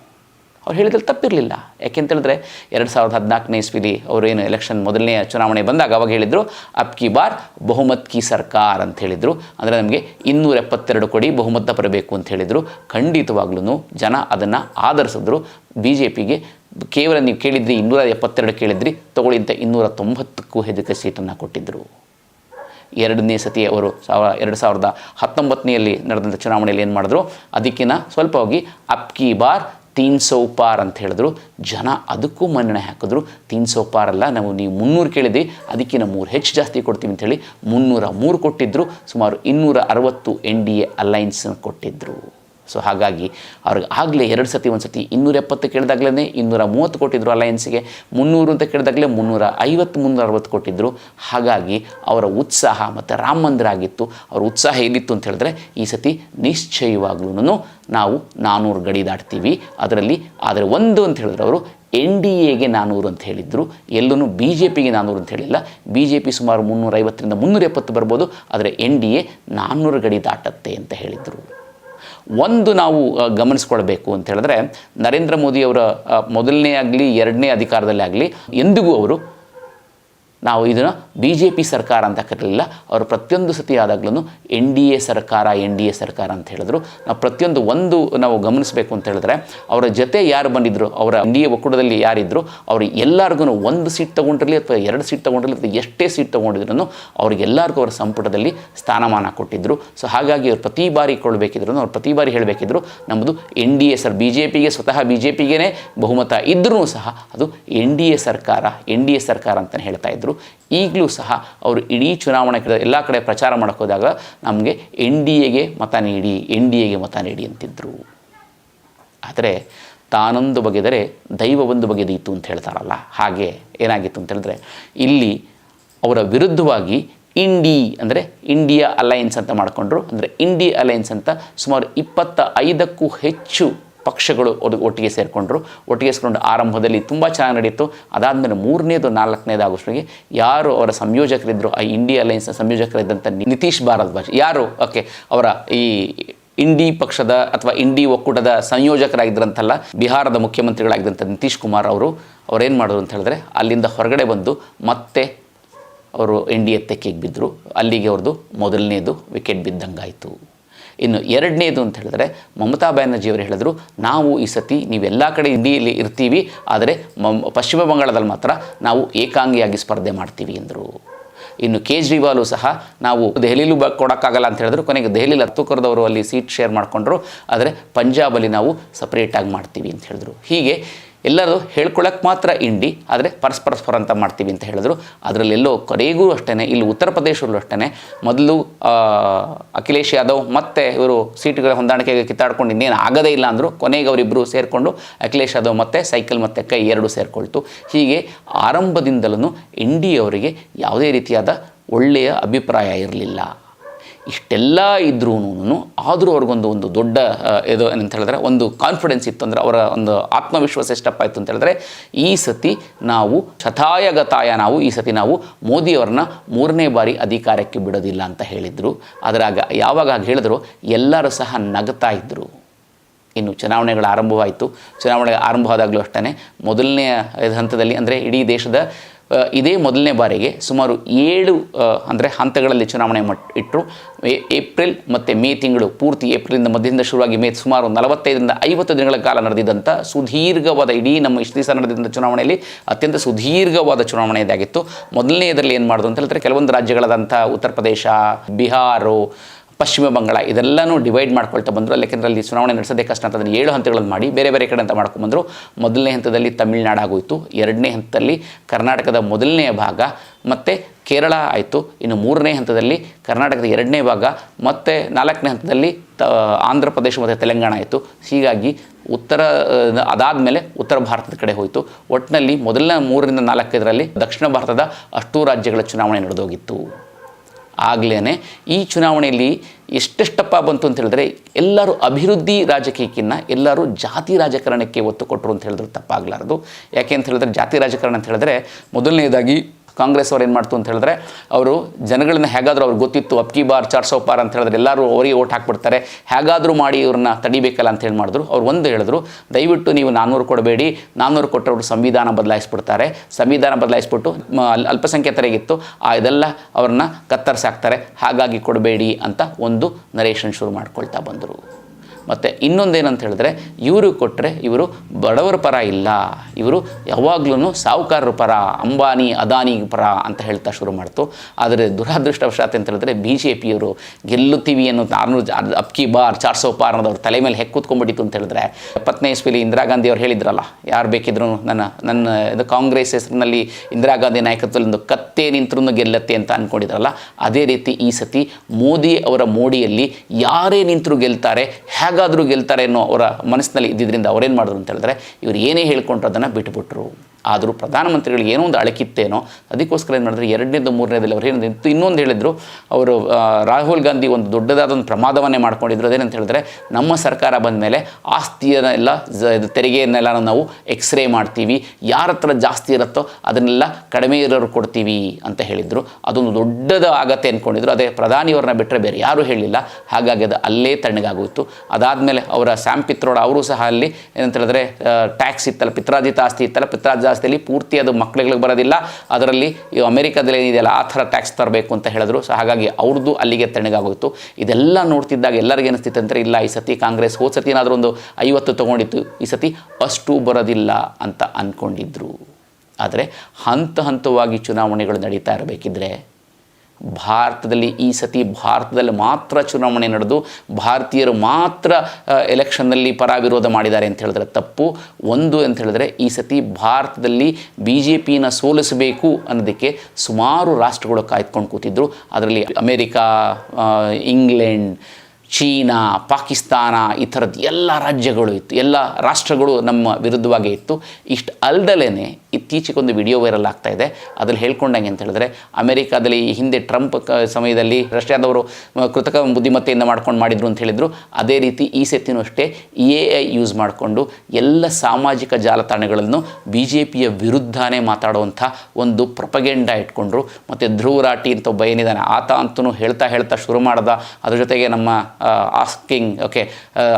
ಅವ್ರು ಹೇಳಿದ್ರೆ ತಪ್ಪಿರಲಿಲ್ಲ. ಯಾಕೆಂತೇಳಿದ್ರೆ ಎರಡು ಸಾವಿರದ ಹದಿನಾಲ್ಕನೇ ಇಸ್ವಿಲಿ ಅವರೇನು ಎಲೆಕ್ಷನ್ ಮೊದಲನೇ ಚುನಾವಣೆ ಬಂದಾಗ ಅವಾಗ ಹೇಳಿದರು ಅಬ್ ಕಿ ಬಾರ್ ಬಹುಮತ್ ಕಿ ಸರ್ಕಾರ್ ಅಂತ ಹೇಳಿದರು. ಅಂದರೆ ನಮಗೆ ಇನ್ನೂರ ಎಪ್ಪತ್ತೆರಡು ಕೋಟಿ ಬಹುಮತ ಬರಬೇಕು ಅಂತ ಹೇಳಿದರು. ಖಂಡಿತವಾಗ್ಲೂ ಜನ ಅದನ್ನು ಆಧರಿಸಿದ್ರು. ಬಿ ಜೆ ಪಿಗೆ ಕೇವಲ ನೀವು ಕೇಳಿದ್ರಿ, ಇನ್ನೂರ ಎಪ್ಪತ್ತೆರಡು ಕೇಳಿದ್ರಿ, ತಗೊಳ್ಳಿ ಅಂತ ಇನ್ನೂರ ತೊಂಬತ್ತಕ್ಕೂ ಹೆದರಿಕೆ ಸೀಟನ್ನು ಕೊಟ್ಟಿದ್ದರು ಎರಡನೇ ಸತಿ ಅವರು ಸಾವಿರ, ಎರಡು ಸಾವಿರದ ಹತ್ತೊಂಬತ್ತನೆಯಲ್ಲಿ ನಡೆದಂಥ ಚುನಾವಣೆಯಲ್ಲಿ ಏನು ಮಾಡಿದ್ರು? ಅದಕ್ಕಿಂತ ಸ್ವಲ್ಪ ಹೋಗಿ ಅಪ್ಕಿ ಬಾರ್, ತೀನ್ ಸೌ ಪಾರ್ ಅಂತ ಹೇಳಿದ್ರು. ಜನ ಅದಕ್ಕೂ ಮನ್ನಣೆ ಹಾಕಿದ್ರು. ತೀನ್ ಸೌ ಪಾರ್ ಅಲ್ಲ, ನಾವು ನೀವು ಮುನ್ನೂರು ಕೇಳಿದ್ವಿ. ಅದಕ್ಕಿಂತ ಮೂರು ಹೆಚ್ಚು ಜಾಸ್ತಿ ಕೊಡ್ತೀವಿ ಅಂತೇಳಿ ಮುನ್ನೂರ ಮೂರು ಕೊಟ್ಟಿದ್ದರು ಸುಮಾರು ಇನ್ನೂರ ಅರವತ್ತು ಎನ್ ಡಿ ಎ ಅಲೈನ್ಸ್ ಕೊಟ್ಟಿದ್ದರು ಸೊ ಹಾಗಾಗಿ ಅವ್ರಿಗೆ ಆಗಲೇ ಎರಡು ಸತಿ, ಒಂದು ಸತಿ ಇನ್ನೂರ ಎಪ್ಪತ್ತು ಕೇಳಿದಾಗಲೇ ಇನ್ನೂರ ಮೂವತ್ತು ಕೊಟ್ಟಿದ್ದರು ಅಲಯನ್ಸ್ಗೆ. ಮುನ್ನೂರು ಅಂತ ಕೇಳಿದಾಗಲೇ ಮುನ್ನೂರ ಐವತ್ತು ಮುನ್ನೂರ ಅರವತ್ತು ಕೊಟ್ಟಿದ್ದರು ಹಾಗಾಗಿ ಅವರ ಉತ್ಸಾಹ ಮತ್ತು ರಾಮ ಮಂದಿರ ಆಗಿತ್ತು. ಅವರ ಉತ್ಸಾಹ ಎಲ್ಲಿತ್ತು ಅಂತ ಹೇಳಿದ್ರೆ ಈ ಸತಿ ನಿಶ್ಚಯವಾಗ್ಲೂ ನಾವು ನಾನ್ನೂರು ಗಡಿ ದಾಟ್ತೀವಿ. ಅದರಲ್ಲಿ ಆದರೆ ಒಂದು ಅಂತ ಹೇಳಿದ್ರೆ ಅವರು ಎನ್ ಡಿ ಎಗೆ ನಾನ್ನೂರು ಅಂತ ಹೇಳಿದರು. ಎಲ್ಲೂ ಬಿ ಜೆ ಪಿಗೆ ನಾನ್ನೂರು ಅಂತ ಹೇಳಿಲ್ಲ. ಬಿ ಜೆ ಪಿ ಸುಮಾರು ಮುನ್ನೂರೈವತ್ತರಿಂದ ಮುನ್ನೂರ ಎಪ್ಪತ್ತು ಬರ್ಬೋದು. ಆದರೆ ಎನ್ ಡಿ ಎ ನಾನ್ನೂರು ಗಡಿ ದಾಟತ್ತೆ ಅಂತ ಹೇಳಿದರು. ಒಂದು ನಾವು ಗಮನಿಸ್ಕೊಳ್ಬೇಕು ಅಂತ ಹೇಳಿದ್ರೆ ನರೇಂದ್ರ ಮೋದಿಯವರ ಮೊದಲನೇ ಆಗಲಿ ಎರಡನೇ ಅಧಿಕಾರದಲ್ಲಿ ಆಗಲಿ ಎಂದಿಗೂ ಅವರು ನಾವು ಇದನ್ನು ಬಿ ಜೆ ಪಿ ಸರ್ಕಾರ ಅಂತ ಕರೀಲಿಲ್ಲ. ಅವರು ಪ್ರತಿಯೊಂದು ಸತಿ ಆದಾಗ್ಲೂ ಎನ್ ಡಿ ಎ ಸರ್ಕಾರ, ಎನ್ ಡಿ ಎ ಸರ್ಕಾರ ಅಂತ ಹೇಳಿದ್ರು. ನಾವು ಪ್ರತಿಯೊಂದು ಒಂದು ನಾವು ಗಮನಿಸಬೇಕು ಅಂತ ಹೇಳಿದ್ರೆ, ಅವರ ಜೊತೆ ಯಾರು ಬಂದಿದ್ರು, ಅವರ ಎನ್ ಡಿ ಎ ಒಕ್ಕೂಟದಲ್ಲಿ ಯಾರಿದ್ದರು ಅವರು ಎಲ್ಲರಿಗೂ ಒಂದು ಸೀಟ್ ತೊಗೊಂಡಿರಲಿ ಅಥವಾ ಎರಡು ಸೀಟ್ ತೊಗೊಂಡಿರಲಿ ಅಥವಾ ಎಷ್ಟೇ ಸೀಟ್ ತೊಗೊಂಡಿದ್ರು ಅವ್ರಿಗೆಲ್ಲರಿಗೂ ಅವರ ಸಂಪುಟದಲ್ಲಿ ಸ್ಥಾನಮಾನ ಕೊಟ್ಟಿದ್ದರು ಸೊ ಹಾಗಾಗಿ ಅವ್ರು ಪ್ರತಿ ಬಾರಿ ಕೊಡಬೇಕಿದ್ರು ಅವ್ರು ಪ್ರತಿ ಬಾರಿ ಹೇಳಬೇಕಿದ್ರು, ನಮ್ಮದು ಎನ್ ಡಿ ಎ ಸರ್ ಬಿ ಜೆ ಪಿಗೆ ಸ್ವತಃ ಬಿ ಜೆ ಪಿಗೇ ಬಹುಮತ ಇದ್ದರೂ ಸಹ ಅದು ಎನ್ ಡಿ ಎ ಸರ್ಕಾರ ಎನ್ ಡಿ ಎ ಸರ್ಕಾರ ಅಂತಲೇ ಹೇಳ್ತಾ ಇದ್ರು. ಈಗಲೂ ಸಹ ಅವರು ಇಡೀ ಚುನಾವಣೆ ಕಡೆ, ಎಲ್ಲ ಕಡೆ ಪ್ರಚಾರ ಮಾಡೋಕೆ ಹೋದಾಗ ನಮಗೆ ಎನ್ ಡಿ ಎಗೆ ಮತ ನೀಡಿ, ಎನ್ ಡಿ ಎಗೆ ಮತ ನೀಡಿ ಅಂತಿದ್ರು. ಆದರೆ ತಾನೊಂದು ಬಗೆದರೆ, ದೈವ ಒಂದು ಬಗೆದೀತು ಅಂತ ಹೇಳ್ತಾರಲ್ಲ, ಹಾಗೆ ಏನಾಗಿತ್ತು ಅಂತ ಹೇಳಿದ್ರೆ, ಇಲ್ಲಿ ಅವರ ವಿರುದ್ಧವಾಗಿ ಇಂಡಿ ಅಂದರೆ ಇಂಡಿಯಾ ಅಲಯನ್ಸ್ ಅಂತ ಮಾಡಿಕೊಂಡ್ರು, ಅಂದರೆ ಇಂಡಿ ಅಲಯನ್ಸ್ ಅಂತ ಸುಮಾರು ಇಪ್ಪತ್ತ ಐದಕ್ಕೂ ಹೆಚ್ಚು ಪಕ್ಷಗಳು ಒಟ್ಟಿಗೆ ಸೇರಿಕೊಂಡ್ರು. ಒಟ್ಟಿಗೆ ಸೇರಿಕೊಂಡು ಆರಂಭದಲ್ಲಿ ತುಂಬ ಚೆನ್ನಾಗಿ ನಡೀತು. ಅದಾದಮೇಲೆ ಮೂರನೇದು ನಾಲ್ಕನೇದು ಆಗೋಷ್ಟಿಗೆ ಯಾರು ಅವರ ಸಂಯೋಜಕರಿದ್ದರು ಆ ಇಂಡಿಯಾ ಅಲೈನ್ಸ್ನ ಸಂಯೋಜಕರಿದ್ದಂಥ ನಿತೀಶ್ ಭಾರದ್ವಾಜ್ ಯಾರು? ಓಕೆ, ಅವರ ಈ ಇಂಡಿ ಪಕ್ಷದ ಅಥವಾ ಇಂಡಿ ಒಕ್ಕೂಟದ ಸಂಯೋಜಕರಾಗಿದ್ದರಂತಲ್ಲ ಬಿಹಾರದ ಮುಖ್ಯಮಂತ್ರಿಗಳಾಗಿದ್ದಂಥ ನಿತೀಶ್ ಕುಮಾರ್ ಅವರು, ಅವರೇನು ಮಾಡಿದ್ರು ಅಂತ ಹೇಳಿದ್ರೆ, ಅಲ್ಲಿಂದ ಹೊರಗಡೆ ಬಂದು ಮತ್ತೆ ಅವರು ಎನ್ ಡಿ ಎ ಬಿದ್ದರು ಅಲ್ಲಿಗೆ ಅವ್ರದ್ದು ಮೊದಲನೇದು ವಿಕೆಟ್ ಬಿದ್ದಂಗಾಯಿತು. ಇನ್ನು ಎರಡನೇದು ಅಂತ ಹೇಳಿದ್ರೆ ಮಮತಾ ಬ್ಯಾನರ್ಜಿ ಅವರು ಹೇಳಿದ್ರು, ನಾವು ಈ ಸತಿ ನೀವೆಲ್ಲ ಕಡೆ ಇಂಡಿಯಲ್ಲಿ ಇರ್ತೀವಿ, ಆದರೆ ಪಶ್ಚಿಮ ಬಂಗಾಳದಲ್ಲಿ ಮಾತ್ರ ನಾವು ಏಕಾಂಗಿಯಾಗಿ ಸ್ಪರ್ಧೆ ಮಾಡ್ತೀವಿ ಎಂದರು. ಇನ್ನು ಕೇಜ್ರಿವಾಲು ಸಹ ನಾವು ದೆಹಲಿಲೂ ಬ, ಕೊಡೋಕ್ಕಾಗಲ್ಲ ಅಂತ ಹೇಳಿದ್ರು, ಕೊನೆಗೆ ದೆಹಲಿಲಿ ಹತ್ತು ಕರೆದವರು ಅಲ್ಲಿ ಸೀಟ್ ಶೇರ್ ಮಾಡಿಕೊಂಡ್ರು, ಆದರೆ ಪಂಜಾಬಲ್ಲಿ ನಾವು ಸಪ್ರೇಟಾಗಿ ಮಾಡ್ತೀವಿ ಅಂತ ಹೇಳಿದ್ರು. ಹೀಗೆ ಎಲ್ಲರೂ ಹೇಳ್ಕೊಳ್ಳೋಕ್ಕೆ ಮಾತ್ರ ಇಂಡಿ ಆದರೆ ಪರಸ್ಪರ ಸ್ಪರ ಅಂತ ಮಾಡ್ತೀವಿ ಅಂತ ಹೇಳಿದ್ರು. ಅದರಲ್ಲೆಲ್ಲೋ ಕಡೆಗೂ ಅಷ್ಟೇ ಇಲ್ಲಿ ಉತ್ತರ ಪ್ರದೇಶದಲ್ಲೂ ಅಷ್ಟೇ ಮೊದಲು ಅಖಿಲೇಶ್ ಯಾದವ್ ಮತ್ತು ಇವರು ಸೀಟುಗಳ ಹೊಂದಾಣಿಕೆಗೆ ಕಿತ್ತಾಡ್ಕೊಂಡು ಇನ್ನೇನು ಆಗದೇ ಇಲ್ಲ ಅಂದರು, ಕೊನೆಗೆ ಅವರಿಬ್ಬರು ಸೇರಿಕೊಂಡು ಅಖಿಲೇಶ್ ಯಾದವ್ ಮತ್ತು ಸೈಕಲ್ ಮತ್ತು ಕೈ ಎರಡು ಸೇರಿಕೊಳ್ತು. ಹೀಗೆ ಆರಂಭದಿಂದಲೂ ಇಂಡಿಯವರಿಗೆ ಯಾವುದೇ ರೀತಿಯಾದ ಒಳ್ಳೆಯ ಅಭಿಪ್ರಾಯ ಇರಲಿಲ್ಲ. ಇಷ್ಟೆಲ್ಲ ಇದ್ರೂ ಆದರೂ ಅವ್ರಿಗೊಂದು ಒಂದು ದೊಡ್ಡ ಇದು ಏನಂತ ಹೇಳಿದ್ರೆ, ಒಂದು ಕಾನ್ಫಿಡೆನ್ಸ್ ಇತ್ತು ಅಂದರೆ ಅವರ ಒಂದು ಆತ್ಮವಿಶ್ವಾಸ ಎಷ್ಟಪ್ಪ ಆಯಿತು ಅಂತ ಹೇಳಿದ್ರೆ, ಈ ಸತಿ ನಾವು ಶತಾಯಗತಾಯ ನಾವು, ಈ ಸತಿ ನಾವು ಮೋದಿಯವ್ರನ್ನ ಮೂರನೇ ಬಾರಿ ಅಧಿಕಾರಕ್ಕೆ ಬಿಡೋದಿಲ್ಲ ಅಂತ ಹೇಳಿದರು. ಅದರಾಗ ಯಾವಾಗ ಹೇಳಿದ್ರು, ಎಲ್ಲರೂ ಸಹ ನಗ್ತಾ ಇದ್ದರು ಇನ್ನು ಚುನಾವಣೆಗಳು ಆರಂಭವಾಯಿತು. ಚುನಾವಣೆ ಆರಂಭವಾದಾಗಲೂ ಅಷ್ಟೇ ಮೊದಲನೇ ಹಂತದಲ್ಲಿ ಅಂದರೆ ಇಡೀ ದೇಶದ ಇದೇ ಮೊದಲನೇ ಬಾರಿಗೆ ಸುಮಾರು ಏಳು ಅಂದರೆ ಹಂತಗಳಲ್ಲಿ ಚುನಾವಣೆ ಮಟ್ ಇಟ್ಟರು ಏಪ್ರಿಲ್ ಮತ್ತು ಮೇ ತಿಂಗಳು ಪೂರ್ತಿ ಏಪ್ರಿಲಿಂದ ಮಧ್ಯದಿಂದ ಶುರುವಾಗಿ ಮೇ ಸುಮಾರು ನಲವತ್ತೈದರಿಂದ ಐವತ್ತು ದಿನಗಳ ಕಾಲ ನಡೆದಿದ್ದಂಥ ಸುದೀರ್ಘವಾದ ಇಡೀ ನಮ್ಮ ಇಷ್ಟು ದಿವಸ ನಡೆದಿದ್ದಂಥ ಚುನಾವಣೆಯಲ್ಲಿ ಅತ್ಯಂತ ಸುದೀರ್ಘವಾದ ಚುನಾವಣೆ ಇದಾಗಿತ್ತು. ಮೊದಲನೆಯದರಲ್ಲಿ ಏನು ಮಾಡೋದು ಅಂತ ಹೇಳಿದ್ರೆ ಕೆಲವೊಂದು ರಾಜ್ಯಗಳಾದಂಥ ಉತ್ತರ ಪ್ರದೇಶ, ಬಿಹಾರು ಪಶ್ಚಿಮ ಬಂಗಾಳ ಇದೆಲ್ಲನೂ ಡಿವೈಡ್ ಮಾಡ್ಕೊಳ್ತಾ ಬಂದರು. ಯಾಕೆಂದರೆ ಅಲ್ಲಿ ಚುನಾವಣೆ ನಡೆಸೋದೇ ಕಷ್ಟ ಅಂತ ಅದನ್ನು ಏಳು ಹಂತಗಳನ್ನು ಮಾಡಿ ಬೇರೆ ಬೇರೆ ಕಡೆ ಅಂತ ಮಾಡ್ಕೊಂಡ್ಬಂದರು ಮೊದಲನೇ ಹಂತದಲ್ಲಿ ತಮಿಳುನಾಡಾಗೋಯಿತು. ಎರಡನೇ ಹಂತದಲ್ಲಿ ಕರ್ನಾಟಕದ ಮೊದಲನೆಯ ಭಾಗ, ಮತ್ತು ಕೇರಳ ಆಯಿತು. ಇನ್ನು ಮೂರನೇ ಹಂತದಲ್ಲಿ ಕರ್ನಾಟಕದ ಎರಡನೇ ಭಾಗ, ಮತ್ತು ನಾಲ್ಕನೇ ಹಂತದಲ್ಲಿ ತ, ಆಂಧ್ರ ಪ್ರದೇಶ ಮತ್ತು ತೆಲಂಗಾಣ ಆಯಿತು. ಹೀಗಾಗಿ ಉತ್ತರ ಅದಾದ ಮೇಲೆ ಉತ್ತರ ಭಾರತದ ಕಡೆ ಹೋಯಿತು. ಒಟ್ಟಿನಲ್ಲಿ ಮೊದಲನೇ ಮೂರರಿಂದ ನಾಲ್ಕೈದರಲ್ಲಿ ದಕ್ಷಿಣ ಭಾರತದ ಅಷ್ಟೂ ರಾಜ್ಯಗಳ ಚುನಾವಣೆ ನಡೆದೋಗಿತ್ತು. ಆಗ್ಲೇ ಈ ಚುನಾವಣೆಯಲ್ಲಿ ಎಷ್ಟೆಷ್ಟಪ್ಪ ಬಂತು ಅಂತ ಹೇಳಿದ್ರೆ ಎಲ್ಲರೂ ಅಭಿವೃದ್ಧಿ ರಾಜಕೀಯಕ್ಕಿನ್ನ ಎಲ್ಲರೂ ಜಾತಿ ರಾಜಕಾರಣಕ್ಕೆ ಒತ್ತು ಕೊಟ್ಟರು ಅಂತ ಹೇಳಿದ್ರು ತಪ್ಪಾಗಲಾರದು. ಯಾಕೆ ಅಂತ ಹೇಳಿದ್ರೆ ಜಾತಿ ರಾಜಕಾರಣ ಅಂತ ಹೇಳಿದ್ರೆ ಮೊದಲನೇದಾಗಿ ಕಾಂಗ್ರೆಸ್ ಅವ್ರು ಏನು ಮಾಡ್ತು ಅಂತ ಹೇಳಿದ್ರೆ, ಅವರು ಜನಗಳನ್ನ ಹೇಗಾದರೂ ಅವ್ರಿಗೆ ಗೊತ್ತಿತ್ತು ಅಪ್ಕಿ ಬಾರ್ ಚಾರ್ ಸೌ ಪಾರ್ ಅಂತ ಹೇಳಿದ್ರೆ ಎಲ್ಲರೂ ಅವರಿಗೆ ಓಟ್ ಹಾಕ್ಬಿಡ್ತಾರೆ, ಹೇಗಾದರೂ ಮಾಡಿ ಇವ್ರನ್ನ ತಡಿಬೇಕಲ್ಲ ಅಂತ ಹೇಳಿ ಮಾಡಿದ್ರು. ಅವ್ರು ಒಂದು ಹೇಳಿದ್ರು, ದಯವಿಟ್ಟು ನೀವು ನಾನ್ನೂರು ಕೊಡಬೇಡಿ ನಾನ್ನೂರು ಅವರು ಸಂವಿಧಾನ ಬದಲಾಯಿಸ್ಬಿಡ್ತಾರೆ, ಸಂವಿಧಾನ ಬದಲಾಯಿಸ್ಬಿಟ್ಟು ಅಲ್ಪಸಂಖ್ಯಾತರಾಗಿತ್ತು ಅಲ್- ಅಲ್ಪಸಂಖ್ಯಾತರಿಗಿತ್ತು, ಆ ಇದೆಲ್ಲ ಅವ್ರನ್ನ ಕತ್ತರಿಸಾಕ್ತಾರೆ ಹಾಗಾಗಿ ಕೊಡಬೇಡಿ ಅಂತ ಒಂದು ನರೇಶನ್ ಶುರು ಮಾಡ್ಕೊಳ್ತಾ ಬಂದರು. ಮತ್ತು ಇನ್ನೊಂದೇನಂತ ಹೇಳಿದ್ರೆ, ಇವರು ಕೊಟ್ಟರೆ ಇವರು ಬಡವರ ಪರ ಇಲ್ಲ. ಇವರು ಯಾವಾಗ್ಲೂ ಸಾಹುಕಾರರ ಪರ, ಅಂಬಾನಿ, ಅದಾನಿ ಪರ ಅಂತ ಹೇಳ್ತಾ ಶುರು ಮಾಡ್ತು. ಆದರೆ ದುರಾದೃಷ್ಟವಶಾತ್ ಅಂತ ಹೇಳಿದ್ರೆ ಬಿ ಜೆ ಪಿಯವರು ಗೆಲ್ಲುತ್ತೀವಿ ಅನ್ನೋ ಆರ್ನೂರು ಅಪ್ಕಿ ಬಾರ್ ಚಾರ್ ಸೌ ಪಾರ್ ಅನ್ನೋದು ಅವ್ರ ತಲೆ ಮೇಲೆ ಹೆಕ್ಕೂತ್ಕೊಂಡ್ಬಿಟ್ಟಿತ್ತು ಅಂತ ಹೇಳಿದ್ರೆ ಎಪ್ಪತ್ತನೇ ಇಸ್ವಿಲಿ ಇಂದಿರಾ ಗಾಂಧಿ ಅವ್ರು ಹೇಳಿದ್ರಲ್ಲ, ಯಾರು ಬೇಕಿದ್ರು ನನ್ನ ನನ್ನ ಇದು ಕಾಂಗ್ರೆಸ್ ಹೆಸರಿನಲ್ಲಿ ಇಂದಿರಾ ಗಾಂಧಿ ನಾಯಕತ್ವದಲ್ಲಿ ಒಂದು ಕತ್ತೆ ನಿಂತರೂ ಗೆಲ್ಲತ್ತೆ ಅಂತ ಅಂದ್ಕೊಂಡಿದ್ರಲ್ಲ ಅದೇ ರೀತಿ ಈ ಸತಿ ಮೋದಿ ಅವರ ಮೋಡಿಯಲ್ಲಿ ಯಾರೇ ನಿಂತರೂ ಗೆಲ್ತಾರೆ ಹೇಗಾದರೂ ಗೆಲ್ತಾರೆ ಅನ್ನೋ ಅವರ ಮನಸ್ಸಿನಲ್ಲಿ ಇದ್ದಿದ್ದರಿಂದ ಅವ್ರೇನು ಮಾಡಿದ್ರು ಅಂತ ಹೇಳಿದ್ರೆ, ಇವರು ಏನೇ ಹೇಳ್ಕೊಂಡ್ರು ಅದನ್ನು ಬಿಟ್ಬಿಟ್ರು. ಆದರೂ ಪ್ರಧಾನಮಂತ್ರಿಗಳಿಗೆ ಏನೋ ಒಂದು ಅಳಕಿತ್ತೇನೋ, ಅದಕ್ಕೋಸ್ಕರ ಏನು ಮಾಡಿದ್ರೆ, ಎರಡನೇದು, ಮೂರನೇದಲ್ಲಿ ಅವ್ರು ಏನಿದೆ ಇನ್ನೊಂದು ಹೇಳಿದರು, ಅವರು ರಾಹುಲ್ ಗಾಂಧಿ ಒಂದು ದೊಡ್ಡದಾದ ಒಂದು ಪ್ರಮಾದವನ್ನೇ ಮಾಡ್ಕೊಂಡಿದ್ರು, ಅದೇನಂತ ಹೇಳಿದ್ರೆ, ನಮ್ಮ ಸರ್ಕಾರ ಬಂದ ಮೇಲೆ ಆಸ್ತಿಯನ್ನೆಲ್ಲ ತೆರಿಗೆಯನ್ನೆಲ್ಲ ನಾವು ಎಕ್ಸ್ರೇ ಮಾಡ್ತೀವಿ, ಯಾರ ಹತ್ರ ಜಾಸ್ತಿ ಇರುತ್ತೋ ಅದನ್ನೆಲ್ಲ ಕಡಿಮೆ ಇರೋರು ಕೊಡ್ತೀವಿ ಅಂತ ಹೇಳಿದರು. ಅದೊಂದು ದೊಡ್ಡದ ಆಗತ್ತೆ ಅಂದ್ಕೊಂಡಿದ್ರು ಅದೇ ಪ್ರಧಾನಿಯವ್ರನ್ನ ಬಿಟ್ಟರೆ ಬೇರೆ ಯಾರೂ ಹೇಳಿಲ್ಲ. ಹಾಗಾಗಿ ಅದು ಅಲ್ಲೇ ತಣ್ಣಗಾಗೋಯಿತು. ಅದಾದಮೇಲೆ ಅವರ ಸ್ಯಾಮ್ ಪಿತ್ರೋಡ, ಅವರು ಸಹ ಅಲ್ಲಿ, ಏನಂತ ಹೇಳಿದ್ರೆ ಟ್ಯಾಕ್ಸ್ ಇತ್ತಲ್ಲ ಪಿತ್ರಾಜಿತ ಆಸ್ತಿ ಇತ್ತಲ್ಲ ಪಿತ್ರಾಜಿತ ಆಸ್ತಿಯಲ್ಲಿ ಪೂರ್ತಿ ಅದು ಮಕ್ಕಳಿಗೆ ಬರೋದಿಲ್ಲ. ಅದರಲ್ಲಿ ಅಮೆರಿಕದಲ್ಲಿ ಏನಿದೆಯಲ್ಲ, ಆ ಥರ ಟ್ಯಾಕ್ಸ್ ತರಬೇಕು ಅಂತ ಹೇಳಿದ್ರು. ಸೊ ಹಾಗಾಗಿ ಅವ್ರದ್ದು ಅಲ್ಲಿಗೆ ತೆಣಗಾಗೋಯ್ತು. ಇದೆಲ್ಲ ನೋಡ್ತಿದ್ದಾಗ ಎಲ್ಲರಿಗೆ ಅನಿಸ್ತಿತ್ತು ಅಂದರೆ, ಇಲ್ಲ, ಈ ಸತಿ ಕಾಂಗ್ರೆಸ್ ಹೋದ ಸತಿ ಏನಾದರೂ ಒಂದು ಐವತ್ತು ತೊಗೊಂಡಿತ್ತು. ಈ ಸತಿ ಅಷ್ಟು ಬರೋದಿಲ್ಲ ಅಂತ ಅಂದ್ಕೊಂಡಿದ್ರು ಆದರೆ ಹಂತ ಹಂತವಾಗಿ ಚುನಾವಣೆಗಳು ನಡೀತಾ ಇರಬೇಕಿದ್ರೆ ಭಾರತದಲ್ಲಿ ಈ ಸತಿ ಭಾರತದಲ್ಲಿ ಮಾತ್ರ ಚುನಾವಣೆ ನಡೆದು ಭಾರತೀಯರು ಮಾತ್ರ ಎಲೆಕ್ಷನ್ನಲ್ಲಿ ಪರ ವಿರೋಧ ಮಾಡಿದ್ದಾರೆ ಅಂತ ಹೇಳಿದ್ರೆ ತಪ್ಪು. ಒಂದು ಅಂತ ಹೇಳಿದ್ರೆ ಈ ಸತಿ ಭಾರತದಲ್ಲಿ ಬಿ ಜೆ ಪಿನ ಸೋಲಿಸಬೇಕು ಅನ್ನೋದಕ್ಕೆ ಸುಮಾರು ರಾಷ್ಟ್ರಗಳು ಕಾಯ್ದುಕೊಂಡು ಕೂತಿದ್ರು. ಅದರಲ್ಲಿ ಅಮೇರಿಕಾ ಇಂಗ್ಲೆಂಡ್ ಚೀನಾ, ಪಾಕಿಸ್ತಾನ ಈ ಥರದ್ದು ಎಲ್ಲ ರಾಜ್ಯಗಳು ಇತ್ತು. ಎಲ್ಲ ರಾಷ್ಟ್ರಗಳು ನಮ್ಮ ವಿರುದ್ಧವಾಗಿ ಇತ್ತು. ಇಷ್ಟು ಅಲ್ದಲೇ ಇತ್ತೀಚೆಗೊಂದು ವಿಡಿಯೋ ವೈರಲ್ ಆಗ್ತಾ ಇದೆ. ಅದ್ರಲ್ಲಿ ಹೇಳ್ಕೊಂಡಂಗೆ ಅಂತ ಹೇಳಿದ್ರೆ, ಅಮೆರಿಕಾದಲ್ಲಿ ಹಿಂದೆ ಟ್ರಂಪ್ ಸಮಯದಲ್ಲಿ ರಷ್ಯಾದವರು ಕೃತಕ ಬುದ್ಧಿಮತ್ತೆಯಿಂದ ಮಾಡ್ಕೊಂಡು ಮಾಡಿದ್ರು ಅಂತ ಹೇಳಿದರು. ಅದೇ ರೀತಿ ಈ ಸೆತ್ತಿನೂ ಅಷ್ಟೇ. ಎ ಐ ಯೂಸ್ ಮಾಡಿಕೊಂಡು ಎಲ್ಲ ಸಾಮಾಜಿಕ ಜಾಲತಾಣಗಳನ್ನು ಬಿ ಜೆ ಪಿಯ ವಿರುದ್ಧನೇ ಮಾತಾಡುವಂಥ ಒಂದು ಪ್ರಪಗೆಂಡ ಇಟ್ಕೊಂಡ್ರು. ಮತ್ತು ಧ್ರುವ ರಾಟಿ ಅಂತ ಒಬ್ಬ ಏನಿದ್ದಾನೆ ಆತ ಅಂತೂ ಹೇಳ್ತಾ ಹೇಳ್ತಾ ಶುರು ಮಾಡ್ದ. ಅದ್ರ ಜೊತೆಗೆ ನಮ್ಮ ಆಸ್ಕಿಂಗ್ ಓಕೆ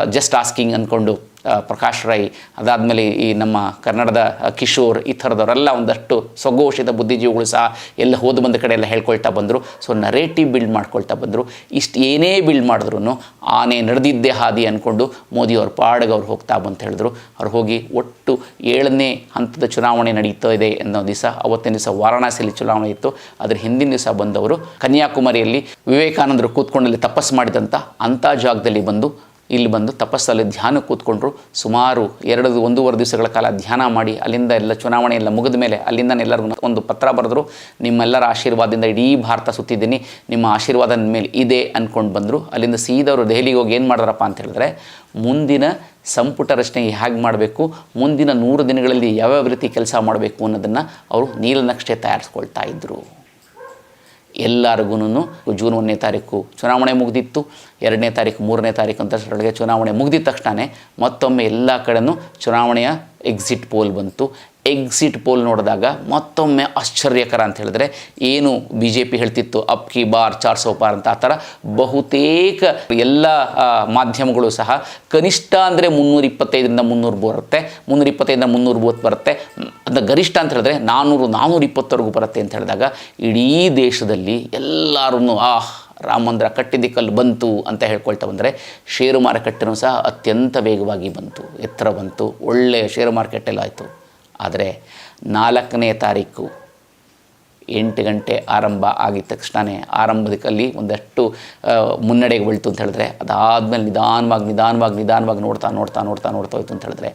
ಜಸ್ಟ್ ಆಸ್ಕಿಂಗ್ ಅಂದ್ಕೊಂಡು ಆ, ಪ್ರಕಾಶ್ ರೈ, ಅದಾದಮೇಲೆ ಈ ನಮ್ಮ ಕನ್ನಡದ ಕಿಶೋರ್, ಈ ಥರದವರೆಲ್ಲ ಒಂದಷ್ಟು ಸ್ವಘೋಷಿತ ಬುದ್ಧಿಜೀವಿಗಳು ಸಹ ಎಲ್ಲ ಹೋದ ಬಂದ ಕಡೆ ಎಲ್ಲ ಹೇಳ್ಕೊಳ್ತಾ ಬಂದರು. ಸೊ ನರೇಟಿವ್ ಬಿಲ್ಡ್ ಮಾಡ್ಕೊಳ್ತಾ ಬಂದರು. ಇಷ್ಟು ಏನೇ ಬಿಲ್ಡ್ ಮಾಡಿದ್ರು ಆನೆ ನಡೆದಿದ್ದೇ ಹಾದಿ ಅಂದ್ಕೊಂಡು ಮೋದಿಯವ್ರ ಪಾಡಿಗೆ ಅವ್ರು ಹೋಗ್ತಾ ಬಂತ ಹೇಳಿದ್ರು. ಅವ್ರು ಹೋಗಿ ಒಟ್ಟು ಏಳನೇ ಹಂತದ ಚುನಾವಣೆ ನಡೀತಾ ಇದೆ ಅನ್ನೋ ದಿವಸ, ಅವತ್ತಿನ ದಿವಸ ವಾರಾಣಸಿಯಲ್ಲಿ ಚುನಾವಣೆ ಇತ್ತು. ಅದ್ರ ಹಿಂದಿನ ದಿವಸ ಬಂದವರು ಕನ್ಯಾಕುಮಾರಿಯಲ್ಲಿ ವಿವೇಕಾನಂದರು ಕೂತ್ಕೊಂಡಲ್ಲಿ ತಪಸ್ಸು ಮಾಡಿದಂಥ ಅಂಥ ಜಾಗದಲ್ಲಿ ಬಂದು ಇಲ್ಲಿ ಬಂದು ತಪಸ್ಸಲ್ಲಿ ಧ್ಯಾನ ಕೂತ್ಕೊಂಡ್ರು. ಸುಮಾರು ಎರಡು, ಒಂದೂವರೆ ದಿವಸಗಳ ಕಾಲ ಧ್ಯಾನ ಮಾಡಿ, ಅಲ್ಲಿಂದ ಎಲ್ಲ ಚುನಾವಣೆ ಎಲ್ಲ ಮುಗಿದ ಮೇಲೆ ಅಲ್ಲಿಂದ ಎಲ್ಲರಿಗೂ ಒಂದು ಪತ್ರ ಬರೆದ್ರು. ನಿಮ್ಮೆಲ್ಲರ ಆಶೀರ್ವಾದದಿಂದ ಇಡೀ ಭಾರತ ಸುತ್ತಿದ್ದೀನಿ. ನಿಮ್ಮ ಆಶೀರ್ವಾದ ಮೇಲೆ ಇದೆ ಅಂದ್ಕೊಂಡು ಬಂದರು. ಅಲ್ಲಿಂದ ಸೀದವರು ದೆಹಲಿಗೆ ಹೋಗಿ ಏನು ಮಾಡಿದ್ರಪ್ಪ ಅಂತ ಹೇಳಿದ್ರೆ, ಮುಂದಿನ ಸಂಪುಟ ರಚನೆ ಹೇಗೆ ಮಾಡಬೇಕು, ಮುಂದಿನ ನೂರು ದಿನಗಳಲ್ಲಿ ಯಾವ್ಯಾವ ರೀತಿ ಕೆಲಸ ಮಾಡಬೇಕು ಅನ್ನೋದನ್ನು ಅವರು ನೀಲನಕ್ಷೆ ತಯಾರಿಸ್ಕೊಳ್ತಾ ಇದ್ದರು ಎಲ್ಲರಿಗೂ ಜೂನ್ ಒಂದನೇ ತಾರೀಕು ಚುನಾವಣೆ ಮುಗಿದಿತ್ತು, ಎರಡನೇ ತಾರೀಕು, ಮೂರನೇ ತಾರೀಕು ಅಂತಷ್ಟರೊಳಗೆ ಚುನಾವಣೆ ಮುಗಿದ ತಕ್ಷಣವೇ ಮತ್ತೊಮ್ಮೆ ಎಲ್ಲ ಕಡೆಯೂ ಚುನಾವಣೆಯ ಎಕ್ಸಿಟ್ ಪೋಲ್ ಬಂತು. ಎಕ್ಸಿಟ್ ಪೋಲ್ ನೋಡಿದಾಗ ಮತ್ತೊಮ್ಮೆ ಆಶ್ಚರ್ಯಕರ ಅಂತ ಹೇಳಿದ್ರೆ, ಏನು ಬಿ ಜೆ ಪಿ ಹೇಳ್ತಿತ್ತು ಅಪ್ ಕಿ ಬಾರ್ ಚಾರ್ ಸೋ ಪಾರ್ ಅಂತ ಆ ಥರ ಬಹುತೇಕ ಎಲ್ಲ ಮಾಧ್ಯಮಗಳು ಸಹ ಕನಿಷ್ಠ ಅಂದರೆ ಮುನ್ನೂರ ಇಪ್ಪತ್ತೈದರಿಂದ ಮುನ್ನೂರು ಬರುತ್ತೆ ಮುನ್ನೂರ ಇಪ್ಪತ್ತೈದರಿಂದ ಮುನ್ನೂರು ಮೂವತ್ತು ಬರುತ್ತೆ. ಅದು ಗರಿಷ್ಠ ಅಂತ ಹೇಳಿದ್ರೆ ನಾನ್ನೂರು ನಾನ್ನೂರ ಇಪ್ಪತ್ತವರೆಗೂ ಬರುತ್ತೆ ಅಂತ ಹೇಳಿದಾಗ ಇಡೀ ದೇಶದಲ್ಲಿ ಎಲ್ಲರೂ ಆ, ರಾಮ ಮಂದಿರ ಕಟ್ಟಿದ ಕಲ್ಲು ಬಂತು ಅಂತ ಹೇಳ್ಕೊಳ್ತಾ ಬಂದರೆ ಷೇರು ಮಾರುಕಟ್ಟೆನೂ ಸಹ ಅತ್ಯಂತ ವೇಗವಾಗಿ ಬಂತು, ಎತ್ತರ ಬಂತು, ಒಳ್ಳೆಯ ಷೇರು ಮಾರ್ಕೆಟೆಲ್ಲ ಆಯಿತು. ಆದರೆ ನಾಲ್ಕನೇ ತಾರೀಕು ಎಂಟು ಗಂಟೆ ಆರಂಭ ಆಗಿದ ತಕ್ಷಣವೇ ಆರಂಭದಲ್ಲಿ ಒಂದಷ್ಟು ಮುನ್ನಡೆಗೆ ಬೀಳ್ತು ಅಂತ ಹೇಳಿದ್ರೆ, ಅದಾದಮೇಲೆ ನಿಧಾನವಾಗಿ ನಿಧಾನವಾಗಿ ನಿಧಾನವಾಗಿ ನೋಡ್ತಾ ನೋಡ್ತಾ ನೋಡ್ತಾ ನೋಡ್ತಾ ಹೋಯ್ತು ಅಂತ ಹೇಳಿದ್ರೆ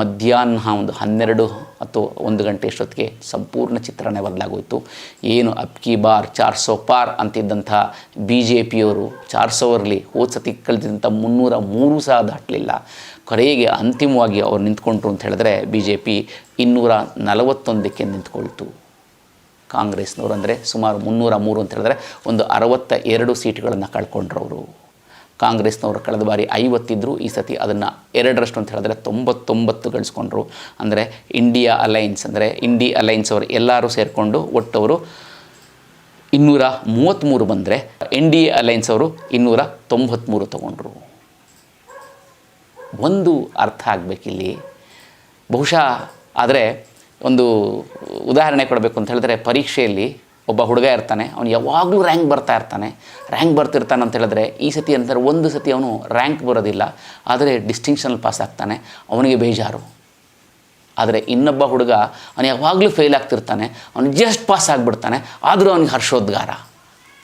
ಮಧ್ಯಾಹ್ನ ಒಂದು ಹನ್ನೆರಡು ಅಥವಾ ಒಂದು ಗಂಟೆ ಅಷ್ಟೊತ್ತಿಗೆ ಸಂಪೂರ್ಣ ಚಿತ್ರಣ ಬದಲಾಗೋಯ್ತು. ಏನು ಅಪ್ಕಿ ಬಾರ್ ಚಾರ್ ಸೋ ಪಾರ್ ಅಂತಿದ್ದಂಥ ಬಿ ಜೆ ಪಿಯವರು ಚಾರ್ ಸೋವರ್ಲಿ ಹೋದ ಸತಿ ಕಳೆದಿದ್ದಂಥ ಮುನ್ನೂರ ಮೂರು ಸಹ ದಾಟಲಿಲ್ಲ. ಕೊನೆಗೆ ಅಂತಿಮವಾಗಿ ಅವ್ರು ನಿಂತ್ಕೊಂಡ್ರು ಅಂತ ಹೇಳಿದ್ರೆ ಬಿ ಜೆ ಪಿ ಇನ್ನೂರ ನಲವತ್ತೊಂದಕ್ಕೆ ನಿಂತ್ಕೊಳ್ತು. ಕಾಂಗ್ರೆಸ್ನವರು ಅಂದರೆ ಸುಮಾರು ಮುನ್ನೂರ ಮೂರು ಅಂತ ಹೇಳಿದ್ರೆ ಒಂದು ಅರವತ್ತ ಎರಡು ಸೀಟ್ಗಳನ್ನು ಕಳ್ಕೊಂಡ್ರು ಅವರು. ಕಾಂಗ್ರೆಸ್ನವರು ಕಳೆದ ಬಾರಿ ಐವತ್ತಿದ್ದರು ಈ ಸತಿ ಅದನ್ನು ಎರಡರಷ್ಟು ಅಂತ ಹೇಳಿದ್ರೆ ತೊಂಬತ್ತೊಂಬತ್ತು ಗಳಿಸ್ಕೊಂಡ್ರು. ಅಂದರೆ ಇಂಡಿಯಾ ಅಲೈನ್ಸ್ ಅಂದರೆ ಇಂಡಿ ಅಲೈನ್ಸ್ ಅವರು ಎಲ್ಲರೂ ಸೇರಿಕೊಂಡು ಒಟ್ಟವರು ಇನ್ನೂರ ಮೂವತ್ತ್ಮೂರು ಬಂದರೆ, ಎನ್ ಡಿ ಎ ಅಲೈನ್ಸ್ ಅವರು ಇನ್ನೂರ ತೊಂಬತ್ತ್ಮೂರು ತೊಗೊಂಡ್ರು. ಒಂದು ಅರ್ಥ ಆಗಬೇಕಿಲ್ಲಿ. ಬಹುಶಃ ಆದರೆ ಒಂದು ಉದಾಹರಣೆ ಕೊಡಬೇಕು ಅಂತ ಹೇಳಿದ್ರೆ ಪರೀಕ್ಷೆಯಲ್ಲಿ ಒಬ್ಬ ಹುಡುಗ ಇರ್ತಾನೆ, ಅವನು ಯಾವಾಗಲೂ ರ್ಯಾಂಕ್ ಬರ್ತಾ ಇರ್ತಾನೆ. ರ್ಯಾಂಕ್ ಬರ್ತಿರ್ತಾನೆ ಅಂತ ಹೇಳಿದ್ರೆ ಈ ಸತಿ ಅಂತಾರೆ ಒಂದು ಸತಿ ಅವನು ರ್ಯಾಂಕ್ ಬರೋದಿಲ್ಲ. ಆದರೆ ಡಿಸ್ಟಿಂಕ್ಷನಲ್ಲಿ ಪಾಸ್ ಆಗ್ತಾನೆ, ಅವನಿಗೆ ಬೇಜಾರು. ಆದರೆ ಇನ್ನೊಬ್ಬ ಹುಡುಗ ಅವನು ಯಾವಾಗಲೂ ಫೇಲ್ ಆಗ್ತಿರ್ತಾನೆ, ಅವನು ಜಸ್ಟ್ ಪಾಸ್ ಆಗಿಬಿಡ್ತಾನೆ, ಆದರೂ ಅವನಿಗೆ ಹರ್ಷೋದ್ಗಾರ.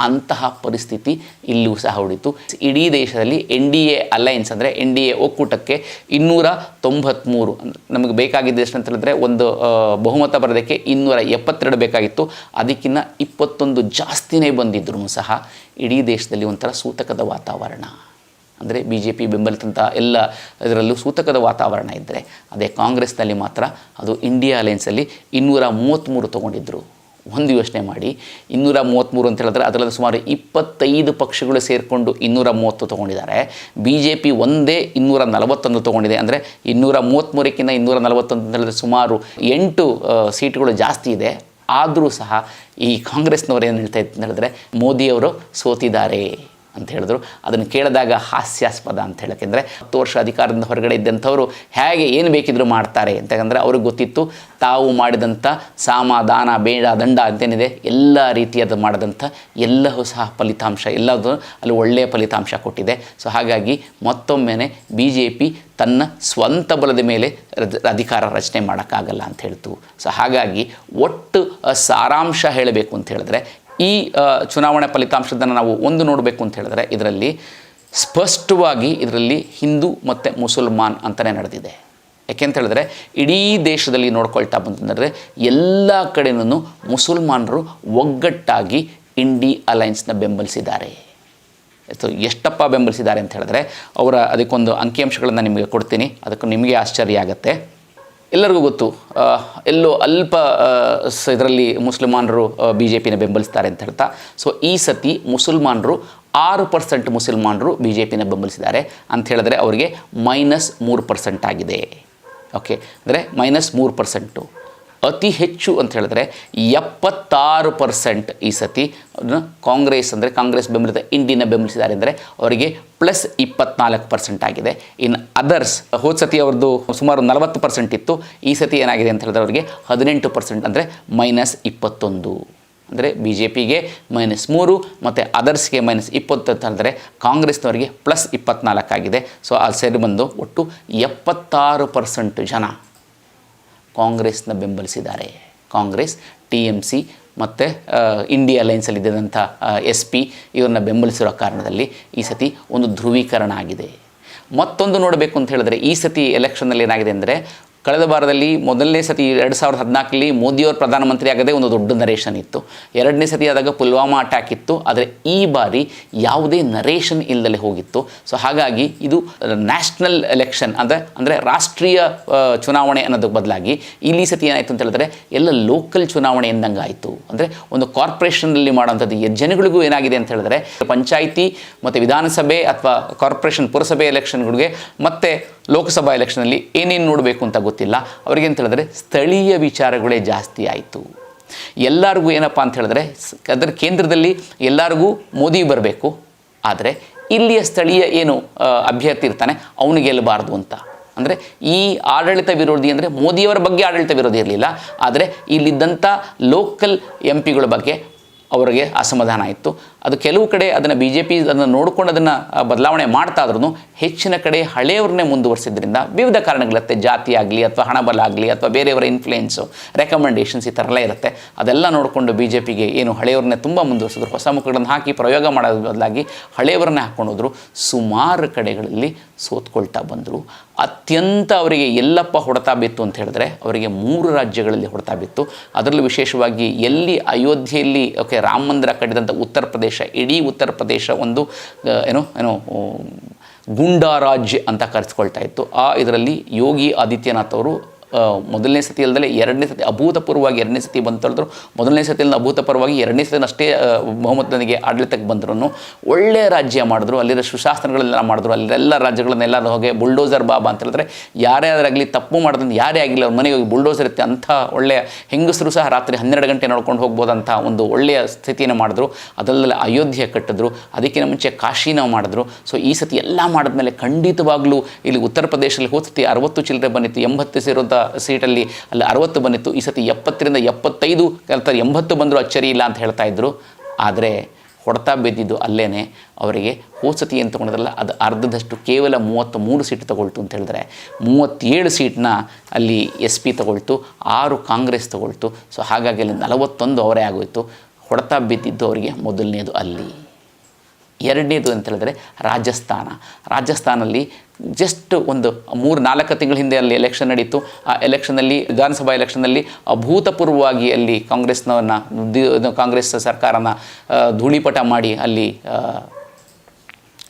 ಅಂತಹ ಪರಿಸ್ಥಿತಿ ಇಲ್ಲೂ ಸಹ ಹೊಡಿತು ಇಡೀ ದೇಶದಲ್ಲಿ ಎನ್ ಡಿ ಎ ಅಲೈನ್ಸ್ ಅಂದರೆ ಎನ್ ಡಿ ಎ ಒಕ್ಕೂಟಕ್ಕೆ ಇನ್ನೂರ ತೊಂಬತ್ತ್ಮೂರು ನಮಗೆ ಬೇಕಾಗಿದ್ದ ಎಷ್ಟು ಅಂತ ಹೇಳಿದ್ರೆ ಒಂದು ಬಹುಮತ ಬರೋದಕ್ಕೆ ಇನ್ನೂರ ಎಪ್ಪತ್ತೆರಡು ಬೇಕಾಗಿತ್ತು. ಅದಕ್ಕಿಂತ ಇಪ್ಪತ್ತೊಂದು ಜಾಸ್ತಿನೇ ಬಂದಿದ್ರು ಸಹ ಇಡೀ ದೇಶದಲ್ಲಿ ಒಂಥರ ಸೂತಕದ ವಾತಾವರಣ. ಅಂದರೆ ಬಿ ಜೆ ಪಿ ಬೆಂಬಲಿತಂಥ ಎಲ್ಲ ಇದರಲ್ಲೂ ಸೂತಕದ ವಾತಾವರಣ ಇದ್ದರೆ ಅದೇ ಕಾಂಗ್ರೆಸ್ನಲ್ಲಿ ಮಾತ್ರ ಅದು ಇಂಡಿಯಾ ಅಲಯನ್ಸಲ್ಲಿ ಇನ್ನೂರ ಮೂವತ್ತ್ಮೂರು ತೊಗೊಂಡಿದ್ದರು ಒಂದು ಯೋಚನೆ ಮಾಡಿ. ಇನ್ನೂರ ಮೂವತ್ತ್ಮೂರು ಅಂತ ಹೇಳಿದ್ರೆ ಅದರಲ್ಲಿ ಸುಮಾರು ಇಪ್ಪತ್ತೈದು ಪಕ್ಷಗಳು ಸೇರಿಕೊಂಡು ಇನ್ನೂರ ಮೂವತ್ತು ತೊಗೊಂಡಿದ್ದಾರೆ. ಬಿ ಜೆ ಪಿ ಒಂದೇ ಇನ್ನೂರ ನಲವತ್ತೊಂದು ತೊಗೊಂಡಿದೆ. ಅಂದರೆ ಇನ್ನೂರ ಮೂವತ್ತ್ಮೂರಕ್ಕಿಂತ ಇನ್ನೂರ ನಲವತ್ತೊಂದು ಅಂತ ಹೇಳಿದ್ರೆ ಸುಮಾರು ಎಂಟು ಸೀಟುಗಳು ಜಾಸ್ತಿ ಇದೆ. ಆದರೂ ಸಹ ಈ ಕಾಂಗ್ರೆಸ್ನವರು ಏನು ಹೇಳ್ತಾ ಇತ್ತು ಅಂತ ಹೇಳಿದ್ರೆ ಮೋದಿಯವರು ಸೋತಿದ್ದಾರೆ. ಅಂತ ಹೇಳಿದ್ರು. ಅದನ್ನು ಕೇಳಿದಾಗ ಹಾಸ್ಯಾಸ್ಪದ ಅಂತ ಹೇಳೋಕೆಂದರೆ, ಹತ್ತು ವರ್ಷ ಅಧಿಕಾರದಿಂದ ಹೊರಗಡೆ ಇದ್ದಂಥವರು ಹೇಗೆ ಏನು ಬೇಕಿದ್ರು ಮಾಡ್ತಾರೆ ಅಂತಂದರೆ ಅವ್ರಿಗೆ ಗೊತ್ತಿತ್ತು, ತಾವು ಮಾಡಿದಂಥ ಸಾಮ ದಾನ ಬೇಡ, ದಂಡ ಅಂತೇನಿದೆ, ಎಲ್ಲ ರೀತಿಯಾದ ಮಾಡಿದಂಥ ಎಲ್ಲವೂ ಸಹ ಫಲಿತಾಂಶ, ಎಲ್ಲದೂ ಅಲ್ಲಿ ಒಳ್ಳೆಯ ಫಲಿತಾಂಶ ಕೊಟ್ಟಿದೆ. ಸೊ ಹಾಗಾಗಿ ಮತ್ತೊಮ್ಮೆ ಬಿ ಜೆ ಪಿ ತನ್ನ ಸ್ವಂತ ಬಲದ ಮೇಲೆ ಅಧಿಕಾರ ರಚನೆ ಮಾಡೋಕ್ಕಾಗಲ್ಲ ಅಂತ ಹೇಳ್ತು. ಸೊ ಹಾಗಾಗಿ ಒಟ್ಟು ಸಾರಾಂಶ ಹೇಳಬೇಕು ಅಂತ ಹೇಳಿದ್ರೆ ಈ ಚುನಾವಣೆ ಫಲಿತಾಂಶದನ್ನು ನಾವು ಒಂದು ನೋಡಬೇಕು ಅಂತ ಹೇಳಿದ್ರೆ ಇದರಲ್ಲಿ ಸ್ಪಷ್ಟವಾಗಿ ಇದರಲ್ಲಿ ಹಿಂದೂ ಮತ್ತು ಮುಸಲ್ಮಾನ್ ಅಂತಲೇ ನಡೆದಿದೆ. ಯಾಕೆಂತ ಹೇಳಿದ್ರೆ ಇಡೀ ದೇಶದಲ್ಲಿ ನೋಡ್ಕೊಳ್ತಾ ಬಂತಂದರೆ ಎಲ್ಲ ಕಡೆಯೂ ಮುಸಲ್ಮಾನರು ಒಗ್ಗಟ್ಟಾಗಿ ಇಂಡಿ ಅಲೈನ್ಸ್ನ ಬೆಂಬಲಿಸಿದ್ದಾರೆ. ಸೊ ಎಷ್ಟಪ್ಪ ಬೆಂಬಲಿಸಿದ್ದಾರೆ ಅಂತ ಹೇಳಿದ್ರೆ ಅವರ ಅದಕ್ಕೊಂದು ಅಂಕಿಅಂಶಗಳನ್ನು ನಿಮಗೆ ಕೊಡ್ತೀನಿ. ಅದಕ್ಕೆ ನಿಮಗೆ ಆಶ್ಚರ್ಯ ಆಗುತ್ತೆ. ಎಲ್ಲರಿಗೂ ಗೊತ್ತು ಎಲ್ಲೋ ಅಲ್ಪ ಇದರಲ್ಲಿ ಮುಸಲ್ಮಾನರು ಬಿ ಜೆ ಪಿನ ಬೆಂಬಲಿಸ್ತಾರೆ ಅಂತ ಹೇಳ್ತಾ ಸೊ ಈ ಸತಿ ಮುಸಲ್ಮಾನರು ಆರು ಪರ್ಸೆಂಟ್ ಮುಸಲ್ಮಾನರು ಬಿ ಜೆ ಪಿನ ಬೆಂಬಲಿಸಿದ್ದಾರೆ ಅಂತ ಹೇಳಿದ್ರೆ ಅವರಿಗೆ ಮೈನಸ್ ಮೂರು ಪರ್ಸೆಂಟ್ ಆಗಿದೆ. ಓಕೆ ಅಂದರೆ ಮೈನಸ್ ಮೂರು ಪರ್ಸೆಂಟು ಅತಿ ಹೆಚ್ಚು ಅಂತ ಹೇಳಿದ್ರೆ ಎಪ್ಪತ್ತಾರು ಪರ್ಸೆಂಟ್ ಈ ಸತಿ ಕಾಂಗ್ರೆಸ್ ಅಂದರೆ ಕಾಂಗ್ರೆಸ್ ಬೆಂಬಲಿತ ಇಂಡಿನ ಬೆಂಬಲಿಸಿದ್ದಾರೆ ಅಂದರೆ ಅವರಿಗೆ ಪ್ಲಸ್ ಇಪ್ಪತ್ನಾಲ್ಕು ಪರ್ಸೆಂಟ್ ಆಗಿದೆ. ಇನ್ ಅದರ್ಸ್ ಹೋದ ಸತಿ ಅವ್ರದ್ದು ಸುಮಾರು ನಲವತ್ತು ಪರ್ಸೆಂಟ್ ಇತ್ತು, ಈ ಸತಿ ಏನಾಗಿದೆ ಅಂತ ಹೇಳಿದ್ರೆ ಅವರಿಗೆ ಹದಿನೆಂಟು ಪರ್ಸೆಂಟ್ ಅಂದರೆ ಮೈನಸ್ ಇಪ್ಪತ್ತೊಂದು. ಅಂದರೆ ಬಿ ಜೆ ಪಿಗೆ ಮೈನಸ್ ಮೂರು, ಮತ್ತು ಅದರ್ಸ್ಗೆ ಮೈನಸ್ ಇಪ್ಪತ್ತು ಅಂತ ಹೇಳಿದ್ರೆ ಕಾಂಗ್ರೆಸ್ನವರಿಗೆ ಪ್ಲಸ್ ಇಪ್ಪತ್ನಾಲ್ಕಾಗಿದೆ ಸೊ ಅಲ್ಲಿ ಸೇರಿ ಬಂದು ಒಟ್ಟು ಎಪ್ಪತ್ತಾರು ಪರ್ಸೆಂಟ್ ಜನ ಕಾಂಗ್ರೆಸ್ನ ಬೆಂಬಲಿಸಿದ್ದಾರೆ. ಕಾಂಗ್ರೆಸ್, ಟಿ ಎಂ ಸಿ ಮತ್ತು ಇಂಡಿಯಾ ಅಲೈನ್ಸಲ್ಲಿದ್ದಂಥ ಎಸ್ ಪಿ ಇವ್ರನ್ನ ಬೆಂಬಲಿಸಿರುವ ಕಾರಣದಲ್ಲಿ ಈ ಸತಿ ಒಂದು ಧ್ರುವೀಕರಣ ಆಗಿದೆ. ಮತ್ತೊಂದು ನೋಡಬೇಕು ಅಂತ ಹೇಳಿದ್ರೆ ಈ ಸತಿ ಎಲೆಕ್ಷನ್ನಲ್ಲಿ ಏನಾಗಿದೆ ಅಂದರೆ ಕಳೆದ ವಾರದಲ್ಲಿ ಮೊದಲನೇ ಸತಿ ಎರಡು ಸಾವಿರದ ಹದಿನಾಲ್ಕಲ್ಲಿ ಮೋದಿಯವರು ಪ್ರಧಾನಮಂತ್ರಿ ಆಗದೆ ಒಂದು ದೊಡ್ಡ ನರೇಷನ್ ಇತ್ತು. ಎರಡನೇ ಸತಿ ಆದಾಗ ಪುಲ್ವಾಮಾ ಅಟ್ಯಾಕ್ ಇತ್ತು. ಆದರೆ ಈ ಬಾರಿ ಯಾವುದೇ ನರೇಷನ್ ಇಲ್ಲದಲ್ಲೇ ಹೋಗಿತ್ತು. ಸೊ ಹಾಗಾಗಿ ಇದು ನ್ಯಾಷನಲ್ ಎಲೆಕ್ಷನ್ ಅಂದರೆ ಅಂದರೆ ರಾಷ್ಟ್ರೀಯ ಚುನಾವಣೆ ಅನ್ನೋದಕ್ಕೆ ಬದಲಾಗಿ ಇಲ್ಲಿ ಸತಿ ಏನಾಯಿತು ಅಂತ ಹೇಳಿದ್ರೆ ಎಲ್ಲ ಲೋಕಲ್ ಚುನಾವಣೆ ಎಂದಂಗೆ ಆಯಿತು ಅಂದರೆ ಒಂದು ಕಾರ್ಪೊರೇಷನ್ನಲ್ಲಿ ಮಾಡೋಂಥದ್ದು ಈ ಜನಗಳಿಗೂ ಏನಾಗಿದೆ ಅಂತ ಹೇಳಿದ್ರೆ, ಪಂಚಾಯಿತಿ ಮತ್ತು ವಿಧಾನಸಭೆ ಅಥವಾ ಕಾರ್ಪೊರೇಷನ್ ಪುರಸಭೆ ಎಲೆಕ್ಷನ್ಗಳಿಗೆ ಮತ್ತು ಲೋಕಸಭಾ ಎಲೆಕ್ಷನಲ್ಲಿ ಏನೇನು ನೋಡಬೇಕು ಅಂತ ಗೊತ್ತಿಲ್ಲ. ಅವರಿಗೆ ಅಂತ ಹೇಳಿದ್ರೆ, ಸ್ಥಳೀಯ ವಿಚಾರಗಳೇ ಜಾಸ್ತಿ ಆಯಿತು. ಎಲ್ಲರಿಗೂ ಏನಪ್ಪ ಅಂತ ಹೇಳಿದ್ರೆ ಅದರ ಕೇಂದ್ರದಲ್ಲಿ ಎಲ್ಲರಿಗೂ ಮೋದಿ ಬರಬೇಕು. ಆದರೆ ಇಲ್ಲಿಯ ಸ್ಥಳೀಯ ಏನು ಅಭ್ಯರ್ಥಿ ಇರ್ತಾನೆ, ಅವನು ಗೆಲ್ಲಬಾರ್ದು ಅಂತ. ಅಂದರೆ ಈ ಆಡಳಿತ ವಿರೋಧಿ ಅಂದರೆ ಮೋದಿಯವರ ಬಗ್ಗೆ ಆಡಳಿತ ವಿರೋಧಿ ಇರಲಿಲ್ಲ. ಆದರೆ ಇಲ್ಲಿದ್ದಂಥ ಲೋಕಲ್ ಎಂ ಪಿಗಳ ಬಗ್ಗೆ ಅವರಿಗೆ ಅಸಮಾಧಾನ ಇತ್ತು ಅದು ಕೆಲವು ಕಡೆ ಅದನ್ನು ಬಿ ಜೆ ಪಿ ಅದನ್ನು ನೋಡಿಕೊಂಡು ಅದನ್ನು ಬದಲಾವಣೆ ಮಾಡ್ತಾ ಇದ್ರೂ ಹೆಚ್ಚಿನ ಕಡೆ ಹಳೆಯವ್ರನ್ನೇ ಮುಂದುವರಿಸಿದ್ರಿಂದ ವಿವಿಧ ಕಾರಣಗಳಿರುತ್ತೆ ಜಾತಿ ಆಗಲಿ ಅಥವಾ ಹಣಬಲ ಆಗಲಿ ಅಥವಾ ಬೇರೆಯವರ ಇನ್ಫ್ಲುಯೆನ್ಸು ರೆಕಮೆಂಡೇಷನ್ಸ್ ಈ ಥರ ಎಲ್ಲ ಇರುತ್ತೆ. ಅದೆಲ್ಲ ನೋಡಿಕೊಂಡು ಬಿ ಜೆ ಪಿಗೆ ಏನು ಹಳೆಯವ್ರನ್ನೇ ತುಂಬ ಮುಂದುವರಿಸಿದ್ರು. ಹೊಸ ಮುಖಗಳನ್ನು ಹಾಕಿ ಪ್ರಯೋಗ ಮಾಡೋದ್ರ ಬದಲಾಗಿ ಹಳೆಯವರನ್ನೇ ಹಾಕ್ಕೊಂಡು ಹೋದ್ರು ಸುಮಾರು ಕಡೆಗಳಲ್ಲಿ ಸೋತ್ಕೊಳ್ತಾ ಬಂದರು. ಅತ್ಯಂತ ಅವರಿಗೆ ಎಲ್ಲಪ್ಪ ಹೊಡೆತ ಬಿತ್ತು ಅಂತ ಹೇಳಿದ್ರೆ ಅವರಿಗೆ ಮೂರು ರಾಜ್ಯಗಳಲ್ಲಿ ಹೊಡೆತ ಬಿತ್ತು. ಅದರಲ್ಲೂ ವಿಶೇಷವಾಗಿ ಎಲ್ಲಿ ಅಯೋಧ್ಯೆಯಲ್ಲಿ, ಓಕೆ, ರಾಮ ಮಂದಿರ ಕಟ್ಟಿದಂಥ ಉತ್ತರ ಪ್ರದೇಶ ಇಡೀ ಉತ್ತರ ಪ್ರದೇಶ ಒಂದು ಏನು ಏನು ಗುಂಡಾರಾಜ್ಯ ಗುಂಡಾರಾಜ್ ಅಂತ ಕರೆಸ್ಕೊಳ್ತಾ ಇತ್ತು. ಆ ಇದರಲ್ಲಿ ಯೋಗಿ ಆದಿತ್ಯನಾಥ್ ಅವರು ಮೊದಲನೇ ಸತಿ ಅಲ್ಲದೆ ಎರಡನೇ ಸತಿ, ಅಭೂತಪೂರ್ವವಾಗಿ ಎರಡನೇ ಸತಿ ಬಂತು ಹೇಳಿದ್ರು ಮೊದಲನೇ ಸತಿಯಲ್ಲಿ ಅಭೂತಪೂರ್ವವಾಗಿ ಎರಡನೇ ಸತಿ ಅಷ್ಟೇ ಮೊಹಮ್ಮದ್ ನನಗೆ ಆಡಳಿತಕ್ಕೆ ಬಂದ್ರು ಒಳ್ಳೆಯ ರಾಜ್ಯ ಮಾಡಿದ್ರು, ಅಲ್ಲಿರ ಸುಶಾಸನಗಳೆಲ್ಲ ಮಾಡಿದ್ರು ಅಲ್ಲೆಲ್ಲ ರಾಜ್ಯಗಳನ್ನೆಲ್ಲ ಹೋಗಿ ಬುಲ್ಡೋಸರ್ ಬಾಬಾ ಅಂತ ಹೇಳಿದ್ರೆ, ಯಾರೇ ತಪ್ಪು ಮಾಡೋದನ್ನು ಯಾರೇ ಆಗಿಲ್ಲ ಅವ್ರ ಮನೆಗೆ ಹೋಗಿ ಬುಲ್ಡೋಸರ್ ಇರುತ್ತೆ, ಅಂಥ ಒಳ್ಳೆಯ ಹೆಂಗಸರು ಸಹ ರಾತ್ರಿ ಹನ್ನೆರಡು ಗಂಟೆ ನೋಡ್ಕೊಂಡು ಹೋಗ್ಬೋದಂಥ ಒಂದು ಒಳ್ಳೆಯ ಸ್ಥಿತಿಯನ್ನು ಮಾಡಿದ್ರು. ಅದಲ್ಲದೆ ಅಯೋಧ್ಯೆ ಕಟ್ಟಿದ್ರು, ಅದಕ್ಕಿಂತ ಮುಂಚೆ ಕಾಶಿನ ಮಾಡಿದ್ರು. ಸೊ ಈ ಸತಿ ಎಲ್ಲ ಮಾಡಿದ್ಮೇಲೆ ಖಂಡಿತವಾಗ್ಲೂ ಇಲ್ಲಿ ಉತ್ತರ ಪ್ರದೇಶದಲ್ಲಿ ಹೋದ ಸತಿ ಅರವತ್ತು ಚಿಲ್ಲರೆ ಬಂದಿತ್ತು, ಎಂಬತ್ತು ಸೇರುವಂಥ ಸೀಟಲ್ಲಿ ಅಲ್ಲಿ ಅರವತ್ತು ಬಂದಿತ್ತು. ಈ ಸತಿ ಎಪ್ಪತ್ತರಿಂದ ಎಪ್ಪತ್ತೈದು ಕಲ್ತಾರೆ ಎಂಬತ್ತು ಬಂದರೂ ಅಚ್ಚರಿ ಇಲ್ಲ ಅಂತ ಹೇಳ್ತಾ ಇದ್ದರು ಆದರೆ ಹೊಡೆತ ಬಿದ್ದಿದ್ದು ಅಲ್ಲೇ ಅವರಿಗೆ ಹೋಸತಿ ಏನು ತೊಗೊಂಡಿದ್ರಲ್ಲ, ಅದು ಅರ್ಧದಷ್ಟು ಕೇವಲ ಮೂವತ್ತು ಮೂರು ಸೀಟ್ ತಗೊಳ್ತು ಅಂತ ಹೇಳಿದ್ರೆ, ಮೂವತ್ತೇಳು ಸೀಟ್ನ ಅಲ್ಲಿ ಎಸ್ ಪಿ ತಗೊಳ್ತು, ಆರು ಕಾಂಗ್ರೆಸ್ ತಗೊಳ್ತು. ಸೊ ಹಾಗಾಗಿ ಅಲ್ಲಿ ನಲವತ್ತೊಂದು ಅವರೇ ಆಗೋಯ್ತು. ಹೊಡೆತ ಬಿದ್ದಿದ್ದು ಅವರಿಗೆ ಮೊದಲನೇದು ಅಲ್ಲಿ. ಎರಡನೇದು ಅಂತ ಹೇಳಿದ್ರೆ ರಾಜಸ್ಥಾನ. ರಾಜಸ್ಥಾನಲ್ಲಿ ಜಸ್ಟ್ ಒಂದು ಮೂರು ನಾಲ್ಕು ತಿಂಗಳ ಹಿಂದೆ ಅಲ್ಲಿ ಎಲೆಕ್ಷನ್ ನಡೀತು. ಆ ಎಲೆಕ್ಷನಲ್ಲಿ ವಿಧಾನಸಭಾ ಎಲೆಕ್ಷನಲ್ಲಿ ಅಭೂತಪೂರ್ವವಾಗಿ ಅಲ್ಲಿ ಕಾಂಗ್ರೆಸ್ನವನ್ನು ಕಾಂಗ್ರೆಸ್ ಸರ್ಕಾರನ ಧೂಳಿಪಟ ಮಾಡಿ ಅಲ್ಲಿ